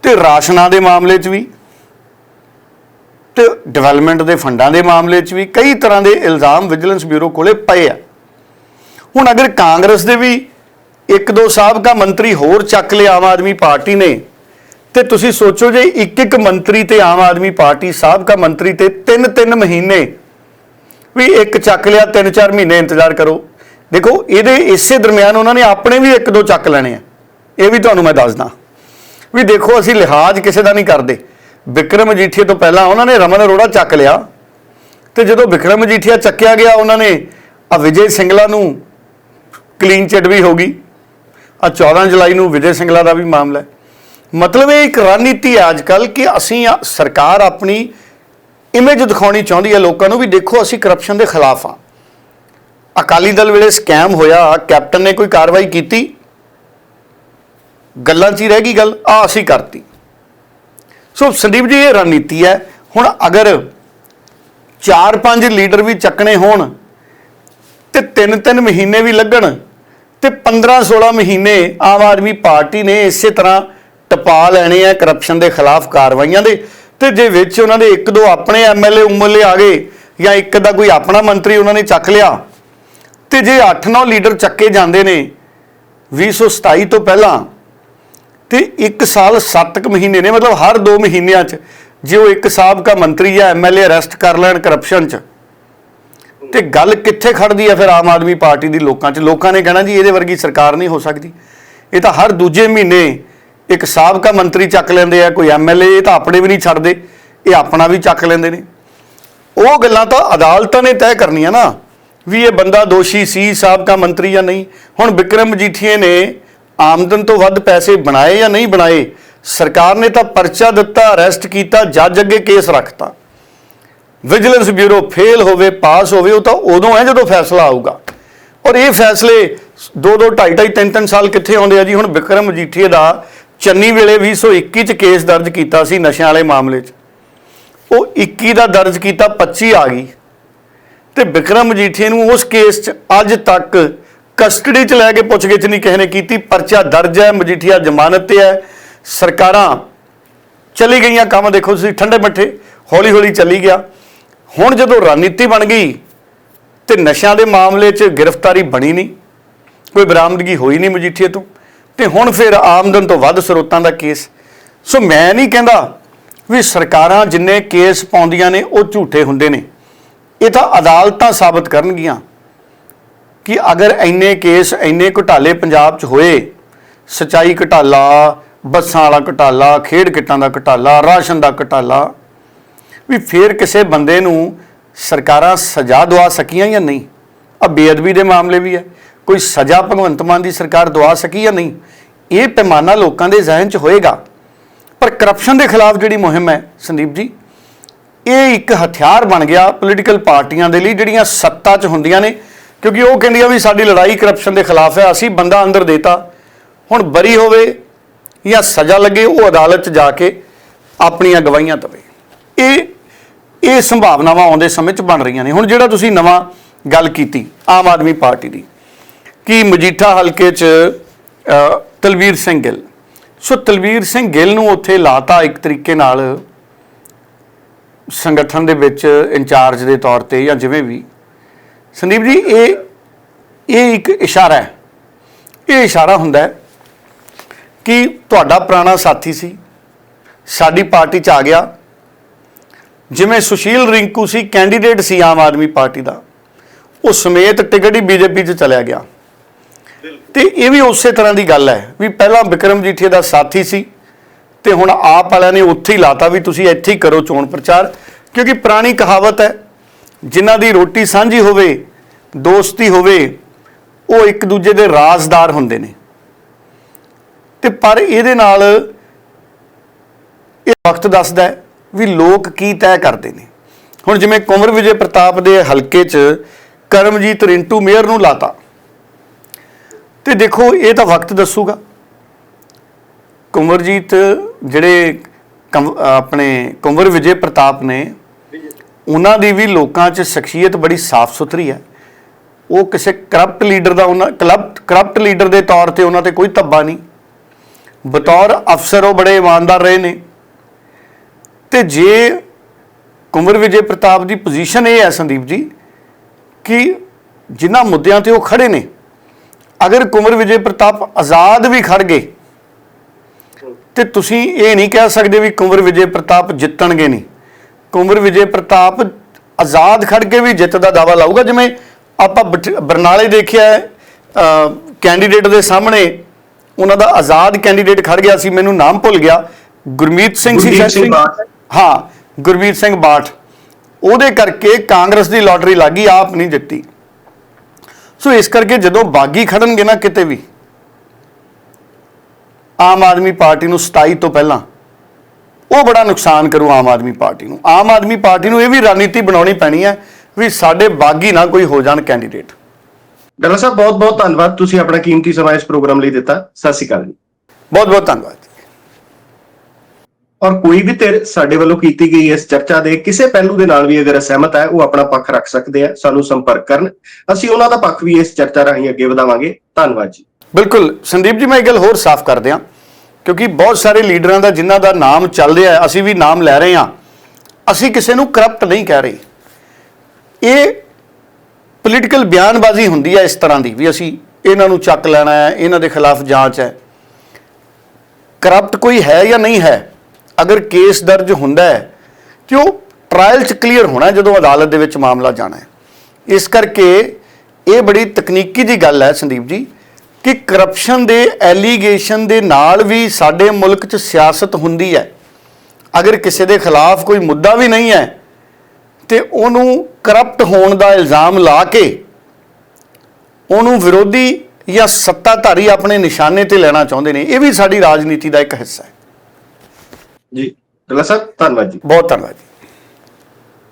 ਤੇ ਰਾਸ਼ਨਾਂ ਦੇ ਮਾਮਲੇ 'ਚ ਵੀ, ਤੇ ਡਿਵੈਲਪਮੈਂਟ ਦੇ ਫੰਡਾਂ ਦੇ ਮਾਮਲੇ 'ਚ ਵੀ ਕਈ ਤਰ੍ਹਾਂ ਦੇ ਇਲਜ਼ਾਮ ਵਿਜੀਲੈਂਸ ਬਿਊਰੋ ਕੋਲੇ ਪਏ ਆ। ਹੁਣ ਅਗਰ ਕਾਂਗਰਸ ਦੇ ਵੀ ਇੱਕ ਦੋ ਸਾਬਕਾ ਮੰਤਰੀ ਹੋਰ ਚੱਕ ਲਿਆ, ਆਮ ਆਦਮੀ ਪਾਰਟੀ ਨੇ ਤੇ ਤੁਸੀਂ ਸੋਚੋ ਜੇ ਇੱਕ ਇੱਕ ਮੰਤਰੀ ਤੇ ਆਮ ਆਦਮੀ ਪਾਰਟੀ, ਸਾਬਕਾ ਮੰਤਰੀ ਤੇ ਤਿੰਨ ਤਿੰਨ ਮਹੀਨੇ ਵੀ ਇੱਕ ਚੱਕ ਲਿਆ ਤਿੰਨ ਚਾਰ ਮਹੀਨੇ ਇੰਤਜ਼ਾਰ ਕਰੋ। ਦੇਖੋ, ਇਹਦੇ ਇਸੇ ਦਰਮਿਆਨ ਉਹਨਾਂ ਨੇ ਆਪਣੇ ਵੀ ਇੱਕ ਦੋ ਚੱਕ ਲੈਣੇ ਆ। ਇਹ ਵੀ ਤੁਹਾਨੂੰ ਮੈਂ ਦੱਸਦਾ। ਵੀ ਦੇਖੋ, ਅਸੀਂ ਲਿਹਾਜ਼ ਕਿਸੇ ਦਾ ਨਹੀਂ ਕਰਦੇ। ਵਿਕਰਮ ਮਜੀਠੀਆ ਤੋਂ ਪਹਿਲਾਂ ਉਹਨਾਂ ਨੇ ਰਮਨ ਅਰੋੜਾ ਚੱਕ ਲਿਆ। ਤੇ ਜਦੋਂ ਵਿਕਰਮ ਮਜੀਠੀਆ ਚੱਕਿਆ ਗਿਆ, ਉਹਨਾਂ ਨੇ ਆ ਵਿਜੇ ਸਿੰਗਲਾ ਨੂੰ ਕਲੀਨ ਚਿਟ ਵੀ ਹੋ ਗਈ। ਆ 14 ਜੁਲਾਈ ਨੂੰ ਵਿਜੇ ਸਿੰਗਲਾ ਦਾ ਵੀ ਮਾਮਲਾ ਹੈ। ਮਤਲਬ ਇਹ ਇੱਕ ਰਣਨੀਤੀ ਹੈ ਅੱਜ ਕੱਲ ਕਿ ਅਸੀਂ ਸਰਕਾਰ ਆਪਣੀ ਇਮੇਜ ਦਿਖਾਉਣੀ ਚਾਹੁੰਦੀ ਹੈ ਲੋਕਾਂ ਨੂੰ ਵੀ ਦੇਖੋ ਅਸੀਂ ਕਰਪਸ਼ਨ ਦੇ ਖਿਲਾਫ ਆ। ਅਕਾਲੀ ਦਲ ਵੇਲੇ ਸਕੈਮ ਹੋਇਆ ਕੈਪਟਨ ਨੇ ਕੋਈ ਕਾਰਵਾਈ ਕੀਤੀ? ਗੱਲਾਂ 'ਚ ਹੀ ਰਹਿ ਗਈ ਗੱਲ ਆ ਅਸੀਂ ਕਰਤੀ। ਸੋ ਸੰਦੀਪ ਜੀ, ਇਹ ਰਣਨੀਤੀ ਹੈ। ਹੁਣ ਅਗਰ 4-5 ਲੀਡਰ ਵੀ ਚੱਕਣੇ ਹੋਣ ਤੇ 3-3 ਮਹੀਨੇ ਵੀ ਲੱਗਣ ਤੇ 15-16 ਮਹੀਨੇ ਆਮ ਆਦਮੀ ਪਾਰਟੀ ਨੇ ਇਸੇ ਤਰ੍ਹਾਂ ਟਪਾ ਲੈਣੇ ਆ ਕਰਪਸ਼ਨ ਦੇ ਖਿਲਾਫ ਕਾਰਵਾਈਆਂ ਦੇ। ਤੇ ਜੇ ਵਿੱਚ ਉਹਨਾਂ ਦੇ ਇੱਕ ਦੋ ਆਪਣੇ ਐਮਐਲਏ ਉਮਲੇ ਆ ਗਏ, ਜਾਂ ਇੱਕ ਦਾ ਕੋਈ ਆਪਣਾ ਮੰਤਰੀ ਉਹਨਾਂ ਨੇ ਚੱਕ ਲਿਆ, ਤੇ ਜੇ 8-9 ਲੀਡਰ ਚੱਕੇ ਜਾਂਦੇ ਨੇ 2027 ਤੋਂ ਪਹਿਲਾਂ, ਤੇ 1 ਸਾਲ 7 ਕੁ ਮਹੀਨੇ ਨੇ, ਮਤਲਬ ਹਰ 2 ਮਹੀਨਿਆਂ 'ਚ ਜੇ ਉਹ ਇੱਕ ਸਾਬਕਾ ਮੰਤਰੀ ਜਾਂ ਐਮਐਲਏ ਅਰੈਸਟ ਕਰ ਲੈਣ ਕਰਪਸ਼ਨ 'ਚ। ਤੇ ਗੱਲ ਕਿੱਥੇ ਖੜਦੀ ਹੈ ਫਿਰ ਆਮ ਆਦਮੀ ਪਾਰਟੀ ਦੀ ਲੋਕਾਂ 'ਚ? ਲੋਕਾਂ ਨੇ ਕਹਿਣਾ ਜੀ, ਇਹਦੇ ਵਰਗੀ ਸਰਕਾਰ ਨਹੀਂ ਹੋ ਸਕਦੀ। ਇਹ ਤਾਂ ਹਰ ਦੂਜੇ ਮਹੀਨੇ ਇੱਕ ਸਾਬਕਾ ਮੰਤਰੀ ਚੱਕ ਲੈਂਦੇ ਆ, ਕੋਈ ਐਮਐਲਏ ਇਹ ਤਾਂ ਆਪਣੇ ਵੀ ਨਹੀਂ ਛੱਡਦੇ, ਇਹ ਆਪਣਾ ਵੀ ਚੱਕ ਲੈਂਦੇ ਨੇ। ਉਹ ਗੱਲਾਂ ਤਾਂ ਅਦਾਲਤਾਂ ਨੇ ਤੈਅ ਕਰਨੀਆਂ ਨਾ, ਵੀ ਇਹ ਬੰਦਾ ਦੋਸ਼ੀ ਸੀ, ਸਾਬਕਾ ਮੰਤਰੀ ਜਾਂ ਨਹੀਂ। ਹੁਣ ਵਿਕਰਮ ਮਜੀਠੀਏ ਨੇ ਆਮਦਨ ਤੋਂ ਵੱਧ ਪੈਸੇ ਬਣਾਏ ਜਾਂ ਨਹੀਂ ਬਣਾਏ, ਸਰਕਾਰ ਨੇ ਤਾਂ ਪਰਚਾ ਦਿੱਤਾ, ਅਰੈਸਟ ਕੀਤਾ, ਜੱਜ ਅੱਗੇ ਕੇਸ ਰੱਖਤਾ। ਵਿਜੀਲੈਂਸ ਬਿਊਰੋ ਫੇਲ ਹੋਵੇ, ਪਾਸ ਹੋਵੇ, ਉਹ ਤਾਂ ਉਦੋਂ ਹੈ ਜਦੋਂ ਫੈਸਲਾ ਆਊਗਾ। ਔਰ ਇਹ ਫੈਸਲੇ 2 2 2.5 2.5 3 3 ਸਾਲ ਕਿੱਥੇ ਆਉਂਦੇ ਆ ਜੀ? ਹੁਣ ਵਿਕਰਮ ਮਜੀਠੀਏ ਦਾ ਚੰਨੀ ਵੇਲੇ 2021 ਚ ਕੇਸ ਦਰਜ ਕੀਤਾ ਸੀ ਨਸ਼ਿਆਂ ਵਾਲੇ ਮਾਮਲੇ 'ਚ। ਉਹ 21 ਦਾ ਦਰਜ ਕੀਤਾ 25 ਆ ਗਈ। ਤੇ ਵਿਕਰਮ ਮਜੀਠੀਏ ਨੂੰ ਉਸ ਕੇਸ 'ਚ ਅੱਜ ਤੱਕ ਕਸਟਡੀ 'ਚ ਲੈ ਕੇ ਪੁੱਛਗਿੱਛ ਨਹੀਂ ਕਿਸੇ ਨੇ ਕੀਤੀ। ਪਰਚਾ ਦਰਜ ਹੈ, ਮਜੀਠੀਆ ਜ਼ਮਾਨਤ ਤੇ ਹੈ। ਸਰਕਾਰਾਂ ਚਲੀ ਗਈਆਂ ਕੰਮ, ਦੇਖੋ ਤੁਸੀਂ ਠੰਡੇ ਮੱਠੇ ਹੌਲੀ ਹੌਲੀ ਚਲੀ ਗਿਆ। ਹੁਣ ਜਦੋਂ ਰਣਨੀਤੀ ਬਣ ਗਈ ਤੇ ਨਸ਼ਿਆਂ ਦੇ ਮਾਮਲੇ 'ਚ ਗ੍ਰਿਫਤਾਰੀ ਬਣੀ ਨਹੀਂ, ਕੋਈ ਬਰਾਮਦਗੀ ਹੋਈ ਨਹੀਂ ਮਜੀਠੀਏ ਤੋਂ। ਤੇ ਹੁਣ ਫਿਰ ਆਮਦਨ ਤੋਂ ਵੱਧ ਸਰੋਤਾਂ ਦਾ ਕੇਸ। ਸੋ ਮੈਂ ਨਹੀਂ ਕਹਿੰਦਾ ਵੀ ਸਰਕਾਰਾਂ ਜਿੰਨੇ ਕੇਸ ਪਾਉਂਦੀਆਂ ਨੇ, ਉਹ ਝੂਠੇ ਹੁੰਦੇ ਨੇ। ਇਹ ਤਾਂ ਅਦਾਲਤਾਂ ਸਾਬਤ ਕਰਨਗੀਆਂ ਕਿ ਅਗਰ ਇੰਨੇ ਕੇਸ, ਇੰਨੇ ਘੁਟਾਲੇ ਪੰਜਾਬ 'ਚ ਹੋਏ, ਸਚਾਈ ਘੁਟਾਲਾ, ਬੱਸਾਂ ਵਾਲਾ ਘੁਟਾਲਾ, ਖੇਡ ਕਿੱਟਾਂ ਦਾ ਘੁਟਾਲਾ, ਰਾਸ਼ਨ ਦਾ ਘੁਟਾਲਾ, ਵੀ ਫੇਰ ਕਿਸੇ ਬੰਦੇ ਨੂੰ ਸਰਕਾਰਾਂ ਸਜ਼ਾ ਦਵਾ ਸਕੀਆਂ ਜਾਂ ਨਹੀਂ? ਆ ਬੇਅਦਬੀ ਦੇ ਮਾਮਲੇ ਵੀ ਹੈ। ਕੋਈ ਸਜ਼ਾ ਭਗਵੰਤ ਮਾਨ ਦੀ ਸਰਕਾਰ ਦਵਾ ਸਕੀ ਜਾਂ ਨਹੀਂ? ਇਹ ਪੈਮਾਨਾ ਲੋਕਾਂ ਦੇ ਜ਼ਿਹਨ 'ਚ ਹੋਏਗਾ। ਪਰ ਕਰਪਸ਼ਨ ਦੇ ਖਿਲਾਫ ਜਿਹੜੀ ਮੁਹਿੰਮ ਹੈ, ਸੰਦੀਪ ਜੀ, ਇਹ ਇੱਕ ਹਥਿਆਰ ਬਣ ਗਿਆ ਪੋਲੀਟੀਕਲ ਪਾਰਟੀਆਂ ਦੇ ਲਈ ਜਿਹੜੀਆਂ ਸੱਤਾ 'ਚ ਹੁੰਦੀਆਂ ਨੇ। ਕਿਉਂਕਿ ਉਹ ਕਹਿੰਦੀਆਂ ਵੀ ਸਾਡੀ ਲੜਾਈ ਕਰਪਸ਼ਨ ਦੇ ਖਿਲਾਫ ਹੈ, ਅਸੀਂ ਬੰਦਾ ਅੰਦਰ ਦੇਤਾ। ਹੁਣ ਬਰੀ ਹੋਵੇ ਜਾਂ ਸਜ਼ਾ ਲੱਗੇ, ਉਹ ਅਦਾਲਤ 'ਚ ਜਾ ਕੇ ਆਪਣੀਆਂ ਗਵਾਹੀਆਂ ਦਵੇ। ਇਹ ਇਹ ਸੰਭਾਵਨਾਵਾਂ ਆਉਂਦੇ ਸਮੇਂ 'ਚ ਬਣ ਰਹੀਆਂ ਨੇ। ਹੁਣ ਜਿਹੜਾ ਤੁਸੀਂ ਨਵਾਂ ਗੱਲ ਕੀਤੀ, ਆਮ ਆਦਮੀ ਪਾਰਟੀ ਦੀ ਕਿ ਮਜੀਠਾ ਹਲਕੇ 'ਚ ਅ, ਤਲਵੀਰ ਸਿੰਘ ਗਿੱਲ? ਸੋ ਤਲਵੀਰ ਸਿੰਘ ਗਿੱਲ ਨੂੰ ਉੱਥੇ ਲਾਤਾ ਇੱਕ ਤਰੀਕੇ ਨਾਲ ਸੰਗਠਨ ਦੇ ਵਿੱਚ ਇੰਚਾਰਜ ਦੇ ਤੌਰ ਤੇ ਜਾਂ ਜਿਵੇਂ ਵੀ। ਸੰਦੀਪ ਜੀ ਇਹ ਇਹ ਇੱਕ ਇਸ਼ਾਰਾ ਹੈ। ਇਹ ਇਸ਼ਾਰਾ ਹੁੰਦਾ ਹੈ ਕਿ ਤੁਹਾਡਾ ਪੁਰਾਣਾ ਸਾਥੀ ਸੀ ਸਾਡੀ ਪਾਰਟੀ 'ਚ ਆ ਗਿਆ। ਜਿਵੇਂ ਸੁਸ਼ੀਲ ਰਿੰਕੂ ਸੀ ਕੈਂਡੀਡੇਟ ਸੀ ਆਮ ਆਦਮੀ ਪਾਰਟੀ ਦਾ ਉਹ ਸਮੇਤ ਟਿਕਟ ਹੀ ਬੀਜੇਪੀ 'ਚ ਚਲਿਆ ਗਿਆ। ਤੇ ਇਹ ਵੀ ਉਸੇ ਤਰ੍ਹਾਂ ਦੀ ਗੱਲ ਹੈ ਵੀ ਪਹਿਲਾਂ ਵਿਕਰਮ ਜੀਠੇ ਦਾ ਸਾਥੀ ਸੀ ਤੇ ਹੁਣ ਆਪ ਵਾਲਿਆਂ ਨੇ ਉੱਥੇ ਹੀ ਲਾਤਾ ਵੀ ਤੁਸੀਂ ਇੱਥੇ ਹੀ ਕਰੋ ਚੋਣ ਪ੍ਰਚਾਰ, ਕਿਉਂਕਿ ਪੁਰਾਣੀ ਕਹਾਵਤ ਹੈ, ਜਿਨ੍ਹਾਂ ਦੀ ਰੋਟੀ ਸਾਂਝੀ ਹੋਵੇ, ਦੋਸਤੀ ਹੋਵੇ, ਉਹ ਇੱਕ ਦੂਜੇ ਦੇ ਰਾਜ਼ਦਾਰ ਹੁੰਦੇ ਨੇ। ਤੇ ਪਰ ਇਹਦੇ ਨਾਲ ਇਹ ਵਕਤ ਦੱਸਦਾ ਵੀ ਲੋਕ ਕੀ ਤੈਅ ਕਰਦੇ ਨੇ। ਹੁਣ ਜਿਵੇਂ ਕੁੰਵਰ ਵਿਜੇ ਪ੍ਰਤਾਪ ਦੇ ਹਲਕੇ 'ਚ ਕਰਮਜੀਤ ਰਿੰਟੂ ਮੇਅਰ ਨੂੰ ਲਾਤਾ ਤੇ ਦੇਖੋ, ਇਹ ਤਾਂ ਵਕਤ ਦੱਸੂਗਾ। ਕੁੰਵਰਜੀਤ ਜਿਹੜੇ ਕੰਵ- ਆਪਣੇ ਕੁੰਵਰ ਵਿਜੇ ਪ੍ਰਤਾਪ ਨੇ, ਉਹਨਾਂ ਦੀ ਵੀ ਲੋਕਾਂ 'ਚ ਸ਼ਖਸੀਅਤ ਬੜੀ ਸਾਫ਼ ਸੁਥਰੀ ਹੈ। ਉਹ ਕਿਸੇ ਕਰਪਟ ਲੀਡਰ ਦਾ ਉਹਨਾਂ ਕਲੱਬ ਕਰਪਟ ਲੀਡਰ ਦੇ ਤੌਰ ਤੇ ਉਹਨਾਂ ਤੇ ਕੋਈ ਧੱਬਾ ਨਹੀਂ। ਬਤੌਰ ਅਫਸਰ ਉਹ ਬੜੇ ਇਮਾਨਦਾਰ ਰਹੇ ਨੇ। ਤੇ ਜੇ ਕੁੰਵਰ ਵਿਜੇ ਪ੍ਰਤਾਪ ਦੀ ਪੋਜੀਸ਼ਨ ਇਹ ਹੈ ਸੰਦੀਪ ਜੀ, ਕਿ ਜਿਨ੍ਹਾਂ ਮੁੱਦਿਆਂ ਤੇ ਉਹ ਖੜੇ ਨੇ ਅਗਰ ਕੁੰਵਰ ਵਿਜੇ ਪ੍ਰਤਾਪ ਆਜ਼ਾਦ ਵੀ ਖੜ ਗਏ ਤੇ ਤੁਸੀਂ ਇਹ ਨਹੀਂ ਕਹਿ ਸਕਦੇ ਵੀ ਕੁੰਵਰ ਵਿਜੇ ਪ੍ਰਤਾਪ ਜਿੱਤਣਗੇ ਨਹੀਂ। ਕੁੰਵਰ ਵਿਜੇ ਪ੍ਰਤਾਪ ਆਜ਼ਾਦ ਖੜ ਕੇ ਵੀ ਜਿੱਤ ਦਾ ਦਾਵਾ ਲਾਊਗਾ ਜਿਵੇਂ ਆਪਾਂ ਬਰਨਾਲੇ ਦੇਖਿਆ ਕੈਂਡੀਡੇਟ ਦੇ ਸਾਹਮਣੇ ਉਹਨਾਂ ਦਾ ਆਜ਼ਾਦ ਕੈਂਡੀਡੇਟ ਖੜ ਗਿਆ ਸੀ ਮੈਨੂੰ ਨਾਮ ਭੁੱਲ ਗਿਆ ਗੁਰਮੀਤ ਸਿੰਘ ਸੀ ਸ਼ਾਇਦ। ਹਾਂ ਗੁਰਮੀਤ ਸਿੰਘ ਬਾਠ। ਉਹਦੇ ਕਰਕੇ ਕਾਂਗਰਸ ਦੀ ਲੋਟਰੀ ਲੱਗੀ ਆਪ ਨਹੀਂ ਜਿੱਤੀ। ਸੋ ਇਸ ਕਰਕੇ ਜਦੋਂ ਬਾਗੀ ਖੜਨਗੇ ਨਾ ਕਿਤੇ ਵੀ ਆਮ ਆਦਮੀ ਪਾਰਟੀ ਨੂੰ 27 ਤੋਂ ਪਹਿਲਾਂ ਉਹ ਬੜਾ ਨੁਕਸਾਨ ਕਰੂ ਆਮ ਆਦਮੀ ਪਾਰਟੀ ਨੂੰ। ਆਮ ਆਦਮੀ ਪਾਰਟੀ ਨੂੰ ਇਹ ਵੀ ਰਣਨੀਤੀ ਬਣਾਉਣੀ ਪੈਣੀ ਹੈ ਵੀ ਸਾਡੇ ਬਾਗੀ ਨਾ ਕੋਈ ਹੋ ਜਾਣ ਕੈਂਡੀਡੇਟ ਡਾਕਟਰ ਸਾਹਿਬ ਬਹੁਤ ਬਹੁਤ ਧੰਨਵਾਦ। ਤੁਸੀਂ ਆਪਣਾ ਕੀਮਤੀ ਸਮਾਂ ਇਸ ਪ੍ਰੋਗਰਾਮ ਲਈ ਦਿੱਤਾ। ਸਤਿ ਸ਼੍ਰੀ ਅਕਾਲ ਜੀ। ਬਹੁਤ ਬਹੁਤ ਧੰਨਵਾਦ। ਔਰ ਕੋਈ ਵੀ ਧਿਰ ਸਾਡੇ ਵੱਲੋਂ ਕੀਤੀ ਗਈ ਇਸ ਚਰਚਾ ਦੇ ਕਿਸੇ ਪਹਿਲੂ ਦੇ ਨਾਲ ਵੀ ਅਗਰ ਅਸਹਿਮਤ ਹੈ, ਉਹ ਆਪਣਾ ਪੱਖ ਰੱਖ ਸਕਦੇ ਆ, ਸਾਨੂੰ ਸੰਪਰਕ ਕਰਨ। ਅਸੀਂ ਉਹਨਾਂ ਦਾ ਪੱਖ ਵੀ ਇਸ ਚਰਚਾ ਰਾਹੀਂ ਅੱਗੇ ਵਧਾਵਾਂਗੇ। ਧੰਨਵਾਦ ਜੀ। ਬਿਲਕੁਲ। ਸੰਦੀਪ ਜੀ, ਮੈਂ ਇੱਕ ਗੱਲ ਹੋਰ ਸਾਫ਼ ਕਰ ਦਿਆਂ, ਕਿਉਂਕਿ ਬਹੁਤ ਸਾਰੇ ਲੀਡਰਾਂ ਦਾ ਜਿਨ੍ਹਾਂ ਦਾ ਨਾਮ ਚੱਲ ਰਿਹਾ ਹੈ, ਅਸੀਂ ਵੀ ਨਾਮ ਲੈ ਰਹੇ ਹਾਂ, ਅਸੀਂ ਕਿਸੇ ਨੂੰ ਕਰਪਟ ਨਹੀਂ ਕਹਿ ਰਹੇ। ਇਹ ਪੋਲੀਟੀਕਲ ਬਿਆਨਬਾਜ਼ੀ ਹੁੰਦੀ ਹੈ ਇਸ ਤਰ੍ਹਾਂ ਦੀ, ਵੀ ਅਸੀਂ ਇਹਨਾਂ ਨੂੰ ਚੱਕ ਲੈਣਾ ਹੈ, ਇਹਨਾਂ ਦੇ ਖਿਲਾਫ ਜਾਂਚ ਹੈ। ਕਰਪਟ ਕੋਈ ਹੈ ਜਾਂ ਨਹੀਂ ਹੈ? ਅਗਰ ਕੇਸ ਦਰਜ ਹੁੰਦਾ ਹੈ ਤੇ ਉਹ ਟ੍ਰਾਇਲ 'ਚ ਕਲੀਅਰ ਹੋਣਾ ਜਦੋਂ ਅਦਾਲਤ ਦੇ ਵਿੱਚ ਮਾਮਲਾ ਜਾਣਾ ਹੈ। ਇਸ ਕਰਕੇ ਇਹ ਬੜੀ ਤਕਨੀਕੀ ਦੀ ਗੱਲ ਹੈ ਸੰਦੀਪ ਜੀ ਕਿ ਕਰਪਸ਼ਨ ਦੇ ਐਲੀਗੇਸ਼ਨ ਦੇ ਨਾਲ ਵੀ ਸਾਡੇ ਮੁਲਕ 'ਚ ਸਿਆਸਤ ਹੁੰਦੀ ਹੈ। ਅਗਰ ਕਿਸੇ ਦੇ ਖਿਲਾਫ ਕੋਈ ਮੁੱਦਾ ਵੀ ਨਹੀਂ ਹੈ ਤੇ ਉਹਨੂੰ ਕਰਪਟ ਹੋਣ ਦਾ ਇਲਜ਼ਾਮ ਲਾ ਕੇ ਉਹਨੂੰ ਵਿਰੋਧੀ ਜਾਂ ਸੱਤਾਧਾਰੀ ਆਪਣੇ ਨਿਸ਼ਾਨੇ ਤੇ ਲੈਣਾ ਚਾਹੁੰਦੇ ਨੇ, ਇਹ ਵੀ ਸਾਡੀ ਰਾਜਨੀਤੀ ਦਾ ਇੱਕ ਹਿੱਸਾ ਹੈ। ਜੀ ਡੱਲਾ ਸਾਹਿਬ ਧੰਨਵਾਦ ਜੀ। ਬਹੁਤ ਧੰਨਵਾਦ ਜੀ।